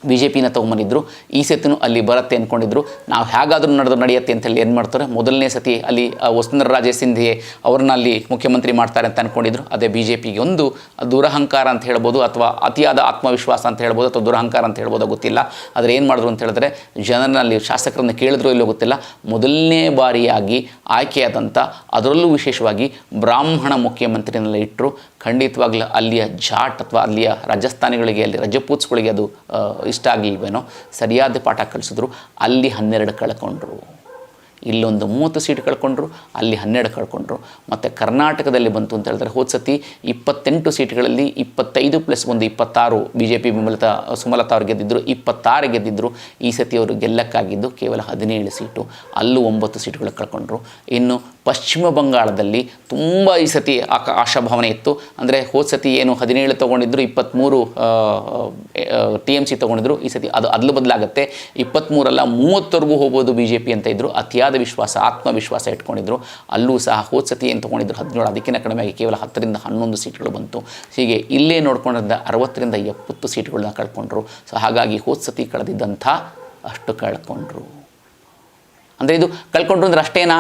ಬಿ ಜೆ ಪಿನ ತೊಗೊಂಬಂದಿದ್ದರು ಈ ಸತಿನೂ ಅಲ್ಲಿ ಬರುತ್ತೆ ಅಂದ್ಕೊಂಡಿದ್ರು ನಾವು ಹೇಗಾದರೂ ನಡೆದು ನಡೆಯುತ್ತೆ ಅಂತ ಹೇಳಿ ಏನು ಮಾಡ್ತಾರೆ? ಮೊದಲನೇ ಸತಿ ಅಲ್ಲಿ ವಸುಂಧರ ರಾಜೇ ಸಿಂಧಿಯೆ ಅವ್ರನ್ನ ಅಲ್ಲಿ ಮುಖ್ಯಮಂತ್ರಿ ಮಾಡ್ತಾರೆ ಅಂತ ಅಂದ್ಕೊಂಡಿದ್ರು ಅದೇ ಬಿ ಜೆ ಪಿಗೆ ಒಂದು ದುರಹಂಕಾರ ಅಂತ ಹೇಳ್ಬೋದು ಅಥವಾ ಅತಿಯಾದ ಆತ್ಮವಿಶ್ವಾಸ ಅಂತ ಹೇಳ್ಬೋದು ಅಥವಾ ದುರಹಂಕಾರ ಅಂತ ಹೇಳ್ಬೋದು ಗೊತ್ತಿಲ್ಲ. ಆದರೆ ಏನು ಮಾಡಿದ್ರು ಅಂತ ಹೇಳಿದ್ರೆ ಜನರಲ್ಲಿ ಶಾಸಕರನ್ನು ಕೇಳಿದ್ರು ಇಲ್ಲೋ ಗೊತ್ತಿಲ್ಲ, ಮೊದಲನೇ ಬಾರಿಯಾಗಿ ಆಯ್ಕೆಯಾದಂಥ ಅದರಲ್ಲೂ ವಿಶೇಷವಾಗಿ ಬ್ರಾಹ್ಮಣ ಮುಖ್ಯಮಂತ್ರಿನಲ್ಲಿ ಇಟ್ಟರು ಖಂಡಿತವಾಗ್ಲೂ ಅಲ್ಲಿಯ ಜಾಟ್ ಅಥವಾ ಅಲ್ಲಿಯ ರಾಜಸ್ಥಾನಿಗಳಿಗೆ, ಅಲ್ಲಿ ರಜಪೂತ್ಸ್ಗಳಿಗೆ ಅದು ಆ, ಇವೇನೋ ಸರಿಯಾದ ಪಾಠ ಕಲಿಸಿದ್ರು ಅಲ್ಲಿ ಹನ್ನೆರಡು ಕಳ್ಕೊಂಡ್ರು. ಇಲ್ಲೊಂದು ಮೂವತ್ತು ಸೀಟ್ ಕಳ್ಕೊಂಡ್ರು ಅಲ್ಲಿ ಹನ್ನೆರಡು ಕಳ್ಕೊಂಡ್ರು. ಮತ್ತು ಕರ್ನಾಟಕದಲ್ಲಿ ಬಂತು ಅಂತ ಹೇಳಿದ್ರೆ ಹೋದ ಸತಿ ಇಪ್ಪತ್ತೆಂಟು ಸೀಟ್ಗಳಲ್ಲಿ ಇಪ್ಪತ್ತೈದು ಪ್ಲಸ್ ಒಂದು ಇಪ್ಪತ್ತಾರು ಬಿ ಜೆ ಪಿ ಬೆಂಬಲಿತ ಸುಮಲತಾ ಅವರು ಗೆದ್ದಿದ್ದರು ಇಪ್ಪತ್ತಾರು ಗೆದ್ದಿದ್ದರು ಈ ಸತಿ ಅವರು ಗೆಲ್ಲಕ್ಕಾಗಿದ್ದು ಕೇವಲ ಹದಿನೇಳು ಸೀಟು ಅಲ್ಲೂ ಒಂಬತ್ತು ಸೀಟ್ಗಳು ಕಳ್ಕೊಂಡ್ರು. ಇನ್ನು ಪಶ್ಚಿಮ ಬಂಗಾಳದಲ್ಲಿ ತುಂಬ ಈ ಸತಿ ಆಕ ಆಶಾಭಾವನೆ ಇತ್ತು. ಅಂದರೆ ಹೋದ ಸತಿ ಏನು ಹದಿನೇಳು ತೊಗೊಂಡಿದ್ರು ಇಪ್ಪತ್ತ್ಮೂರು ಟಿ ಎಂ ಸಿ ತೊಗೊಂಡಿದ್ರು, ಈ ಸತಿ ಅದು ಅದಲು ಬದಲಾಗುತ್ತೆ. ಇಪ್ಪತ್ತ್ಮೂರಲ್ಲ ಮೂವತ್ತವರೆಗೂ ಹೋಗ್ಬೋದು ಬಿ ಜೆ ಪಿ ಅಂತ ಇದ್ದರು ಅತಿಯಾದ ವಿಶ್ವಾಸ, ಆತ್ಮವಿಶ್ವಾಸ ಇಟ್ಕೊಂಡಿದ್ರು. ಅಲ್ಲೂ ಸಹ ಹೋದ ಸತಿ ಏನು ತೊಗೊಂಡಿದ್ರು, ಹದಿನೇಳು, ಅದಕ್ಕಿಂತ ಕಡಿಮೆಯಾಗಿ ಕೇವಲ ಹತ್ತರಿಂದ ಹನ್ನೊಂದು ಸೀಟ್ಗಳು ಬಂತು. ಹೀಗೆ ಇಲ್ಲೇ ನೋಡ್ಕೊಂಡಿದ್ದ ಅರವತ್ತರಿಂದ ಎಪ್ಪತ್ತು ಸೀಟ್ಗಳನ್ನ ಕಳ್ಕೊಂಡ್ರು. ಸೊ ಹಾಗಾಗಿ ಹೋದ ಸತಿ ಕಳೆದಿದ್ದಂಥ ಅಷ್ಟು ಕಳ್ಕೊಂಡ್ರು. ಅಂದರೆ ಇದು ಕಳ್ಕೊಂಡ್ರು ಅಂದ್ರೆ ಅಷ್ಟೇನಾ?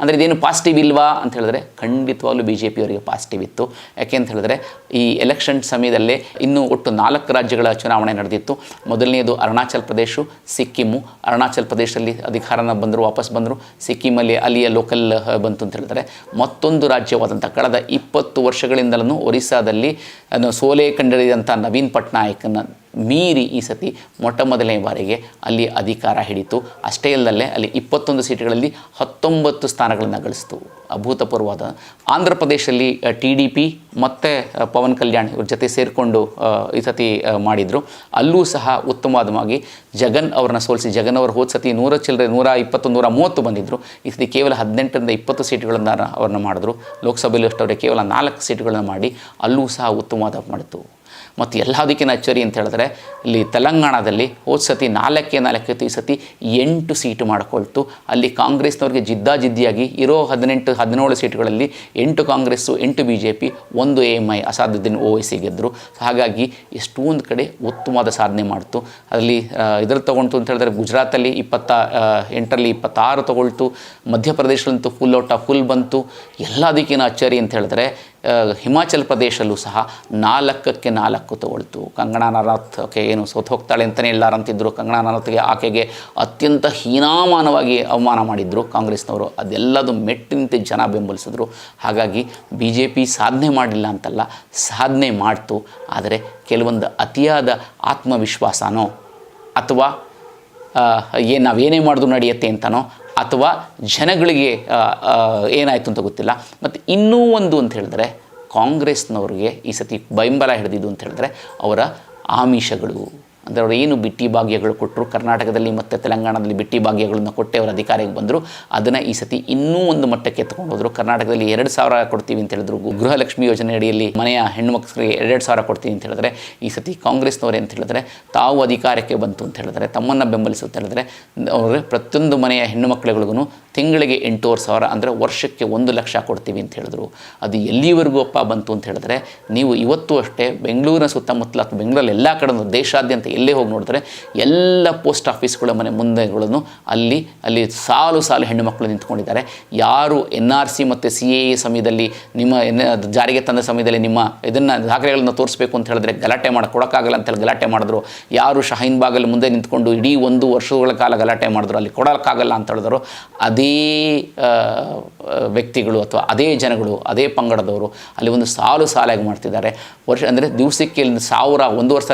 ಅಂದರೆ ಇದೇನು ಪಾಸಿಟಿವ್ ಇಲ್ವಾ ಅಂತ ಹೇಳಿದ್ರೆ ಖಂಡಿತವಾಗ್ಲೂ ಬಿ ಜೆ ಪಿಯವರಿಗೆ ಪಾಸಿಟಿವ್ ಇತ್ತು. ಯಾಕೆ ಅಂತ ಹೇಳಿದ್ರೆ ಈ ಎಲೆಕ್ಷನ್ ಸಮಯದಲ್ಲೇ ಇನ್ನೂ ಒಟ್ಟು ನಾಲ್ಕು ರಾಜ್ಯಗಳ ಚುನಾವಣೆ ನಡೆದಿತ್ತು. ಮೊದಲನೆಯದು ಅರುಣಾಚಲ್ ಪ್ರದೇಶ, ಸಿಕ್ಕಿಮು. ಅರುಣಾಚಲ್ ಪ್ರದೇಶದಲ್ಲಿ ಅಧಿಕಾರನ ಬಂದರು, ವಾಪಸ್ ಬಂದರು. ಸಿಕ್ಕಿಮಲ್ಲಿ ಅಲ್ಲಿಯ ಲೋಕಲ್ ಬಂತು ಅಂತ ಹೇಳಿದ್ರೆ ಮತ್ತೊಂದು ರಾಜ್ಯವಾದಂಥ ಕಳೆದ ಇಪ್ಪತ್ತು ವರ್ಷಗಳಿಂದಲೂ ಒರಿಸ್ಸಾದಲ್ಲಿ ಸೋಲೆ ಕಂಡರಿದಂಥ ನವೀನ್ ಪಟ್ನಾಯಕನ ಮೀರಿ ಈ ಸತಿ ಮೊಟ್ಟ ಮೊದಲನೇ ಬಾರಿಗೆ ಅಲ್ಲಿ ಅಧಿಕಾರ ಹಿಡಿತು. ಅಷ್ಟೇ ಅಲ್ಲದೆ ಅಲ್ಲಿ ಇಪ್ಪತ್ತೊಂದು ಸೀಟ್ಗಳಲ್ಲಿ ಹತ್ತೊಂಬತ್ತು ಸ್ಥಾನಗಳನ್ನು ಗಳಿಸ್ತು. ಅಭೂತಪೂರ್ವವಾದ ಆಂಧ್ರ ಪ್ರದೇಶದಲ್ಲಿ ಟಿ ಡಿ ಪಿ ಮತ್ತು ಪವನ್ ಕಲ್ಯಾಣ್ ಇವ್ರ ಜೊತೆ ಸೇರಿಕೊಂಡು ಈ ಸತಿ ಮಾಡಿದರು. ಅಲ್ಲೂ ಸಹ ಉತ್ತಮವಾದವಾಗಿ ಜಗನ್ ಅವ್ರನ್ನ ಸೋಲಿಸಿ, ಜಗನ್ ಅವರು ಹೋದ ಸತಿ ನೂರ ಚಿಲ್ಲರೆ ನೂರ ಇಪ್ಪತ್ತು ನೂರ ಮೂವತ್ತು ಬಂದಿದ್ದರು ಈ ಸತಿ ಕೇವಲ ಹದಿನೆಂಟರಿಂದ ಇಪ್ಪತ್ತು ಸೀಟ್ಗಳನ್ನು ಅವ್ರನ್ನ ಮಾಡಿದ್ರು. ಲೋಕಸಭೆಯಲ್ಲಿ ಅಷ್ಟವರೆ ಕೇವಲ ನಾಲ್ಕು ಸೀಟ್ಗಳನ್ನು ಮಾಡಿ ಅಲ್ಲೂ ಸಹ ಉತ್ತಮವಾದ ಮಾಡಿತು. ಮತ್ತು ಎಲ್ಲದಕ್ಕಿಂತ ಅಚ್ಚರಿ ಅಂತ ಹೇಳಿದ್ರೆ, ಇಲ್ಲಿ ತೆಲಂಗಾಣದಲ್ಲಿ ಹೋದ ಸತಿ ನಾಲ್ಕೇ ನಾಲ್ಕಿತ್ತು ಈ ಸತಿ ಎಂಟು ಸೀಟು ಮಾಡಿಕೊಳ್ತು. ಅಲ್ಲಿ ಕಾಂಗ್ರೆಸ್ನವ್ರಿಗೆ ಜಿದ್ದಾಜಿದ್ದಿಯಾಗಿ ಇರೋ ಹದಿನೆಂಟು, ಹದಿನೇಳು ಸೀಟುಗಳಲ್ಲಿ ಎಂಟು ಕಾಂಗ್ರೆಸ್ಸು, ಎಂಟು ಬಿ ಜೆ ಪಿ ಒಂದು A M I Asaduddin Owaisi ಗೆದ್ದರು ಹಾಗಾಗಿ ಎಷ್ಟೊಂದು ಕಡೆ ಉತ್ತಮವಾದ ಸಾಧನೆ ಮಾಡ್ತು. ಅಲ್ಲಿ ಇದ್ರ ತೊಗೊಂತು ಅಂತ ಹೇಳಿದ್ರೆ ಗುಜರಾತಲ್ಲಿ ಇಪ್ಪತ್ತ ಎಂಟರಲ್ಲಿ ಇಪ್ಪತ್ತಾರು ತೊಗೊಳ್ತು. ಮಧ್ಯಪ್ರದೇಶಲ್ಲಂತೂ ಫುಲ್ ಔಟ್ ಫುಲ್ ಬಂತು. ಎಲ್ಲದಕ್ಕಿಂತ ಅಚ್ಚರಿ ಅಂತ ಹೇಳಿದ್ರೆ ಹಿಮಾಚಲ್ ಪ್ರದೇಶಲ್ಲೂ ಸಹ ನಾಲ್ಕಕ್ಕೆ ನಾಲ್ಕು ತಗೊಳ್ತು. ಕಂಗನಾ ಏನು ಸೋತ್ ಹೋಗ್ತಾಳೆ ಅಂತಲೇ ಇಲ್ಲಾರಂತಿದ್ದರು ಕಂಗನಾ ರನೌತ್ಗೆ ಆಕೆಗೆ ಅತ್ಯಂತ ಹೀನಾಮಾನವಾಗಿ ಅವಮಾನ ಮಾಡಿದ್ರು ಕಾಂಗ್ರೆಸ್ನವರು. ಅದೆಲ್ಲದು ಮೆಟ್ಟಿನಂತೆ ಜನ ಬೆಂಬಲಿಸಿದ್ರು. ಹಾಗಾಗಿ ಬಿ ಜೆ ಪಿ ಸಾಧನೆ ಮಾಡಲಿಲ್ಲ ಅಂತಲ್ಲ, ಸಾಧನೆ ಮಾಡ್ತು. ಆದರೆ ಕೆಲವೊಂದು ಅತಿಯಾದ ಆತ್ಮವಿಶ್ವಾಸನೋ ಅಥವಾ ಏನು ನಾವೇನೇ ಮಾಡಿದ್ರು ನಡೆಯುತ್ತೆ ಅಂತನೋ ಅಥವಾ ಜನಗಳಿಗೆ ಏನಾಯಿತು ಅಂತ ಗೊತ್ತಿಲ್ಲ. ಮತ್ತು ಇನ್ನೂ ಒಂದು ಅಂತ ಹೇಳಿದ್ರೆ, ಕಾಂಗ್ರೆಸ್ನವ್ರಿಗೆ ಈ ಸತಿ ಬೆಂಬಲ ಹಿಡಿದಿದ್ದು ಅಂತ ಹೇಳಿದ್ರೆ ಅವರ ಆಮಿಷಗಳು. ಅಂದರೆ ಅವರು ಏನು ಬಿಟ್ಟಿ ಭಾಗ್ಯಗಳು ಕೊಟ್ಟರು, ಕರ್ನಾಟಕದಲ್ಲಿ ಮತ್ತು ತೆಲಂಗಾಣದಲ್ಲಿ ಬಿಟ್ಟಿ ಭಾಗ್ಯಗಳನ್ನು ಕೊಟ್ಟೆ ಅವರು ಅಧಿಕಾರಿಗೆ ಬಂದರು. ಅದನ್ನು ಈ ಸತಿ ಇನ್ನೂ ಒಂದು ಮಟ್ಟಕ್ಕೆ ಎತ್ಕೊಂಡು ಕರ್ನಾಟಕದಲ್ಲಿ ಎರಡು ಸಾವಿರ ಕೊಡ್ತೀವಿ ಅಂತ ಹೇಳಿದ್ರು. ಗೃಹಲಕ್ಷ್ಮಿ ಯೋಜನೆ ಅಡಿಯಲ್ಲಿ ಮನೆಯ ಹೆಣ್ಣು ಮಕ್ಕಳಿಗೆ ಎರಡೆರಡು ಸಾವಿರ ಕೊಡ್ತೀವಿ ಅಂತ ಹೇಳಿದ್ರೆ, ಈ ಸತಿ ಕಾಂಗ್ರೆಸ್ನವರೇ ಅಂತ ಹೇಳಿದ್ರೆ, ತಾವು ಅಧಿಕಾರಕ್ಕೆ ಬಂತು ಅಂತ ಹೇಳಿದ್ರೆ, ತಮ್ಮನ್ನು ಬೆಂಬಲಿಸು ಹೇಳಿದ್ರೆ, ಅವರು ಪ್ರತಿಯೊಂದು ಮನೆಯ ಹೆಣ್ಣು ಮಕ್ಕಳುಗಳಿಗೂ ತಿಂಗಳಿಗೆ ಎಂಟೂವರೆ ಸಾವಿರ ಅಂದರೆ ವರ್ಷಕ್ಕೆ ಒಂದು ಲಕ್ಷ ಕೊಡ್ತೀವಿ ಅಂತ ಹೇಳಿದ್ರು. ಅದು ಎಲ್ಲಿವರೆಗೂ ಅಪ್ಪ ಬಂತು ಅಂತ ಹೇಳಿದ್ರೆ, ನೀವು ಇವತ್ತು ಅಷ್ಟೇ ಬೆಂಗಳೂರಿನ ಸುತ್ತಮುತ್ತಲ ಅಥವಾ ಬೆಂಗಳೂರಲ್ಲಿ ಎಲ್ಲ ಕಡೆ ದೇಶಾದ್ಯಂತ ಎಲ್ಲೇ ಹೋಗಿ ನೋಡ್ತಾರೆ. ಎಲ್ಲ ಪೋಸ್ಟ್ ಆಫೀಸ್ಗಳ ಮನೆ ಮುಂದೆಗಳನ್ನು ಅಲ್ಲಿ ಅಲ್ಲಿ ಸಾಲು ಸಾಲು ಹೆಣ್ಣು ಮಕ್ಕಳು ನಿಂತ್ಕೊಂಡಿದ್ದಾರೆ. ಯಾರು ಎನ್ ಆರ್ ಸಿ ಮತ್ತು ಸಿ ಎ ಸಮಯದಲ್ಲಿ ನಿಮ್ಮ ಎನ್ ಜಾರಿಗೆ ತಂದ ಸಮಯದಲ್ಲಿ ನಿಮ್ಮ ಇದನ್ನು ದಾಖಲೆಗಳನ್ನು ತೋರಿಸ್ಬೇಕು ಅಂತ ಹೇಳಿದ್ರೆ ಗಲಾಟೆ ಮಾಡಿ, ಕೊಡೋಕ್ಕಾಗಲ್ಲ ಅಂತೇಳಿ ಗಲಾಟೆ ಮಾಡಿದ್ರು. ಯಾರು ಶಾಹೀನ್ ಬಾಗಲ್ ಮುಂದೆ ನಿಂತ್ಕೊಂಡು ಇಡೀ ಒಂದು ವರ್ಷಗಳ ಕಾಲ ಗಲಾಟೆ ಮಾಡಿದ್ರು. ಅಲ್ಲಿ ಕೊಡೋಕ್ಕಾಗಲ್ಲ ಅಂತ ಹೇಳಿದ್ರು. ಅದೇ ವ್ಯಕ್ತಿಗಳು ಅಥವಾ ಅದೇ ಜನಗಳು, ಅದೇ ಪಂಗಡದವರು ಅಲ್ಲಿ ಒಂದು ಸಾಲು ಸಾಲಾಗಿ ಮಾಡ್ತಿದ್ದಾರೆ. ವರ್ಷ, ಅಂದರೆ ದಿವಸಕ್ಕೆ ಸಾವಿರ, ಒಂದು ವರ್ಷ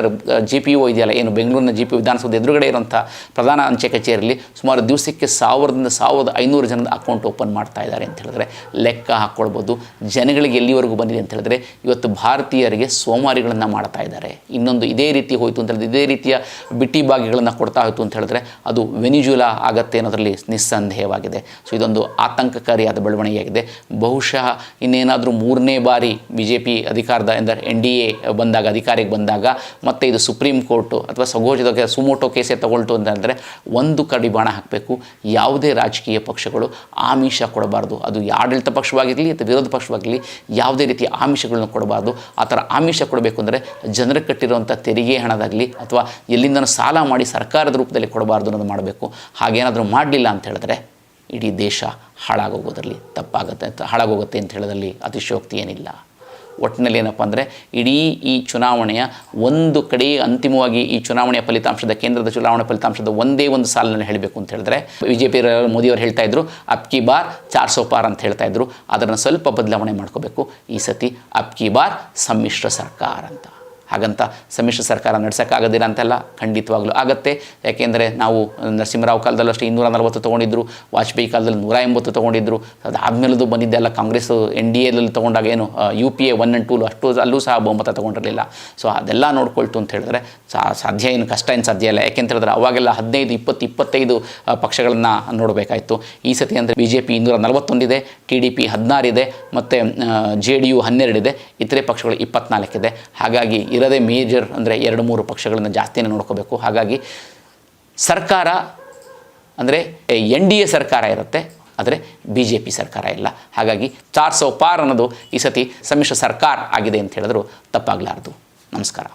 ಜಿ ಪಿ ಯು ಇದೆಯಲ್ಲ ಏನು? ಬೆಂಗಳೂರಿನ ಜಿ ಪಿ ವಿಧಾನಸೌಧ ಎದುರುಗಡೆ ಇರುವಂಥ ಪ್ರಧಾನ ಅಂಚೆ ಕಚೇರಿಯಲ್ಲಿ ಸುಮಾರು ದಿವಸಕ್ಕೆ ಸಾವಿರದಿಂದ ಸಾವಿರದ ಐನೂರು ಜನದ ಅಕೌಂಟ್ ಓಪನ್ ಮಾಡ್ತಾ ಇದ್ದಾರೆ ಅಂತ ಹೇಳಿದ್ರೆ ಲೆಕ್ಕ ಹಾಕ್ಕೊಳ್ಬೋದು ಜನಗಳಿಗೆ ಎಲ್ಲಿವರೆಗೂ ಬಂದಿದೆ ಅಂತ ಹೇಳಿದ್ರೆ ಇವತ್ತು ಭಾರತೀಯರಿಗೆ ಸೋಮಾರಿಗಳನ್ನು ಮಾಡ್ತಾ ಇದ್ದಾರೆ. ಇನ್ನೊಂದು ಇದೇ ರೀತಿ ಹೋಯಿತು ಅಂತ ಹೇಳಿದ್ರೆ, ಇದೇ ರೀತಿಯ ಬಿಟ್ಟಿ ಭಾಗಿಗಳನ್ನು ಕೊಡ್ತಾ ಹೋಯಿತು ಅಂತ ಹೇಳಿದ್ರೆ ಅದು ವೆನಿಜುಲಾ ಆಗತ್ತೆ ಅನ್ನೋದರಲ್ಲಿ ನಿಸ್ಸಂದೇಹವಾಗಿದೆ. ಸೊ ಇದೊಂದು ಆತಂಕಕಾರಿಯಾದ ಬೆಳವಣಿಗೆಯಾಗಿದೆ. ಬಹುಶಃ ಇನ್ನೇನಾದರೂ ಮೂರನೇ ಬಾರಿ ಬಿ ಜೆ ಪಿ ಅಧಿಕಾರದ ಎಂದರೆ ಎನ್ ಡಿ ಎ ಬಂದಾಗ, ಅಧಿಕಾರಿಗೆ ಬಂದಾಗ ಮತ್ತು ಇದು ಸುಪ್ರೀಂ ಕೋರ್ಟು ಅಥವಾ ಸಗೋಜದ ಸುಮೋಟೋ ಕೇಸೇ ತಗೊಳ್ತು ಅಂತಂದರೆ ಒಂದು ಕಡಿಬಾಣ ಹಾಕಬೇಕು. ಯಾವುದೇ ರಾಜಕೀಯ ಪಕ್ಷಗಳು ಆಮಿಷ ಕೊಡಬಾರ್ದು. ಅದು ಆಡಳಿತ ಪಕ್ಷವಾಗಿರಲಿ ಅಥವಾ ವಿರೋಧ ಪಕ್ಷವಾಗಿರಲಿ ಯಾವುದೇ ರೀತಿಯ ಆಮಿಷಗಳನ್ನು ಕೊಡಬಾರ್ದು. ಆ ಥರ ಆಮಿಷ ಕೊಡಬೇಕು ಅಂದರೆ ಜನರಿಗೆ ಕಟ್ಟಿರುವಂಥ ತೆರಿಗೆ ಹಣದಾಗಲಿ ಅಥವಾ ಎಲ್ಲಿಂದ ಸಾಲ ಮಾಡಿ ಸರ್ಕಾರದ ರೂಪದಲ್ಲಿ ಕೊಡಬಾರ್ದು ಅನ್ನೋದು ಮಾಡಬೇಕು. ಹಾಗೇನಾದರೂ ಮಾಡಲಿಲ್ಲ ಅಂತ ಹೇಳಿದ್ರೆ ಇಡೀ ದೇಶ ಹಾಳಾಗೋಗೋದ್ರಲ್ಲಿ ತಪ್ಪಾಗುತ್ತೆ ಹಾಳಾಗೋಗುತ್ತೆ ಅಂತ ಹೇಳೋದ್ರಲ್ಲಿ ಅತಿಶಯೋಕ್ತಿ ಏನಿಲ್ಲ. ಒಟ್ಟಿನಲ್ಲಿ ಏನಪ್ಪ ಅಂದರೆ ಇಡೀ ಈ ಚುನಾವಣೆಯ ಒಂದು ಕಡೆ ಅಂತಿಮವಾಗಿ ಈ ಚುನಾವಣೆಯ ಫಲಿತಾಂಶದ, ಕೇಂದ್ರದ ಚುನಾವಣೆ ಫಲಿತಾಂಶದ ಒಂದೇ ಒಂದು ಸಾಲನ್ನು ಹೇಳಬೇಕು ಅಂತ ಹೇಳಿದ್ರೆ ಬಿ ಜೆ ಪಿ ಮೋದಿಯವರು ಹೇಳ್ತಾ ಇದ್ರು ಅಪ್ಕಿ ಬಾರ್ ಚಾರ್ ಸೋ ಪಾರ್ ಅಂತ ಹೇಳ್ತಾ ಇದ್ರು. ಅದನ್ನು ಸ್ವಲ್ಪ ಬದಲಾವಣೆ ಮಾಡ್ಕೋಬೇಕು. ಈ ಸತಿ ಅಪ್ಕಿ ಬಾರ್ ಸಮ್ಮಿಶ್ರ ಸರ್ಕಾರ ಅಂತ. ಹಾಗಂತ ಸಮ್ಮಿಶ್ರ ಸರ್ಕಾರ ನಡೆಸೋಕ್ಕಾಗೋದಿಲ್ಲ ಅಂತೆಲ್ಲ ಖಂಡಿತವಾಗ್ಲೂ ಆಗುತ್ತೆ. ಯಾಕೆಂದರೆ ನಾವು ನರಸಿಂಹರಾವ್ ಕಾಲದಲ್ಲೂ ಅಷ್ಟೇ ಇನ್ನೂರ ನಲವತ್ತು ತೊಗೊಂಡಿದ್ರು, ವಾಜಪೇಯಿ ಕಾಲದಲ್ಲಿ ನೂರ ಎಂಬತ್ತು ತೊಗೊಂಡಿದ್ರು ಅದಾದಮೇಲದು ಬಂದಿದ್ದೆಲ್ಲ ಕಾಂಗ್ರೆಸ್ ಎನ್ ಡಿ ಎಲ್ಲಿ ತೊಗೊಂಡಾಗ ಏನು U P A one and tool ಅಷ್ಟು ಅಲ್ಲೂ ಸಹ ಬಹುಮತ ತೊಗೊಂಡಿರಲಿಲ್ಲ. ಸೊ ಅದೆಲ್ಲ ನೋಡ್ಕೊಳ್ತು ಅಂತ ಹೇಳಿದ್ರೆ ಸಾಧ್ಯ ಏನು, ಕಷ್ಟ ಏನು ಸಾಧ್ಯ ಇಲ್ಲ. ಯಾಕೆಂತ ಹೇಳಿದ್ರೆ ಅವಾಗೆಲ್ಲ ಹದಿನೈದು, ಇಪ್ಪತ್ತು, ಇಪ್ಪತ್ತೈದು ಪಕ್ಷಗಳನ್ನು ನೋಡಬೇಕಾಯಿತು. ಈ ಸತಿ ಅಂದರೆ ಬಿ ಜೆ ಪಿ ಇನ್ನೂರ ನಲವತ್ತೊಂದಿದೆ ಟಿ ಡಿ ಪಿ ಹದಿನಾರಿದೆ, ಮತ್ತು ಜೆ ಡಿ ಯು ಹನ್ನೆರಡಿದೆ, ಇತರೆ ಪಕ್ಷಗಳು ಇಪ್ಪತ್ನಾಲ್ಕಿದೆ. ಹಾಗಾಗಿ ಇರದೇ ಮೇಜರ್ ಅಂದರೆ ಎರಡು ಮೂರು ಪಕ್ಷಗಳನ್ನು ಜಾಸ್ತಿನೇ ನೋಡ್ಕೋಬೇಕು. ಹಾಗಾಗಿ ಸರ್ಕಾರ ಅಂದರೆ ಎನ್ ಡಿ ಸರ್ಕಾರ ಇರುತ್ತೆ, ಆದರೆ ಬಿ ಜೆ ಪಿ ಸರ್ಕಾರ ಇಲ್ಲ. ಹಾಗಾಗಿ ಚಾರ್ ಸೌ ಪಾರ್ ಅನ್ನೋದು ಈ ಸತಿ ಸಮ್ಮಿಶ್ರ ಸರ್ಕಾರ ಆಗಿದೆ ಅಂತ ಹೇಳಿದ್ರು, ತಪ್ಪಾಗಲಾರದು. ನಮಸ್ಕಾರ.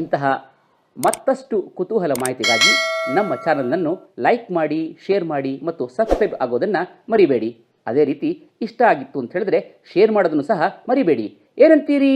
ಇಂತಹ ಮತ್ತಷ್ಟು ಕುತೂಹಲ ಮಾಹಿತಿಗಾಗಿ ನಮ್ಮ ಚಾನಲನ್ನು ಲೈಕ್ ಮಾಡಿ, ಶೇರ್ ಮಾಡಿ ಮತ್ತು ಸಬ್ಸ್ಕ್ರೈಬ್ ಆಗೋದನ್ನು ಮರಿಬೇಡಿ. ಅದೇ ರೀತಿ ಇಷ್ಟ ಆಗಿತ್ತು ಅಂತ ಹೇಳಿದ್ರೆ ಶೇರ್ ಮಾಡೋದನ್ನು ಸಹ ಮರಿಬೇಡಿ. ಏನಂತೀರಿ?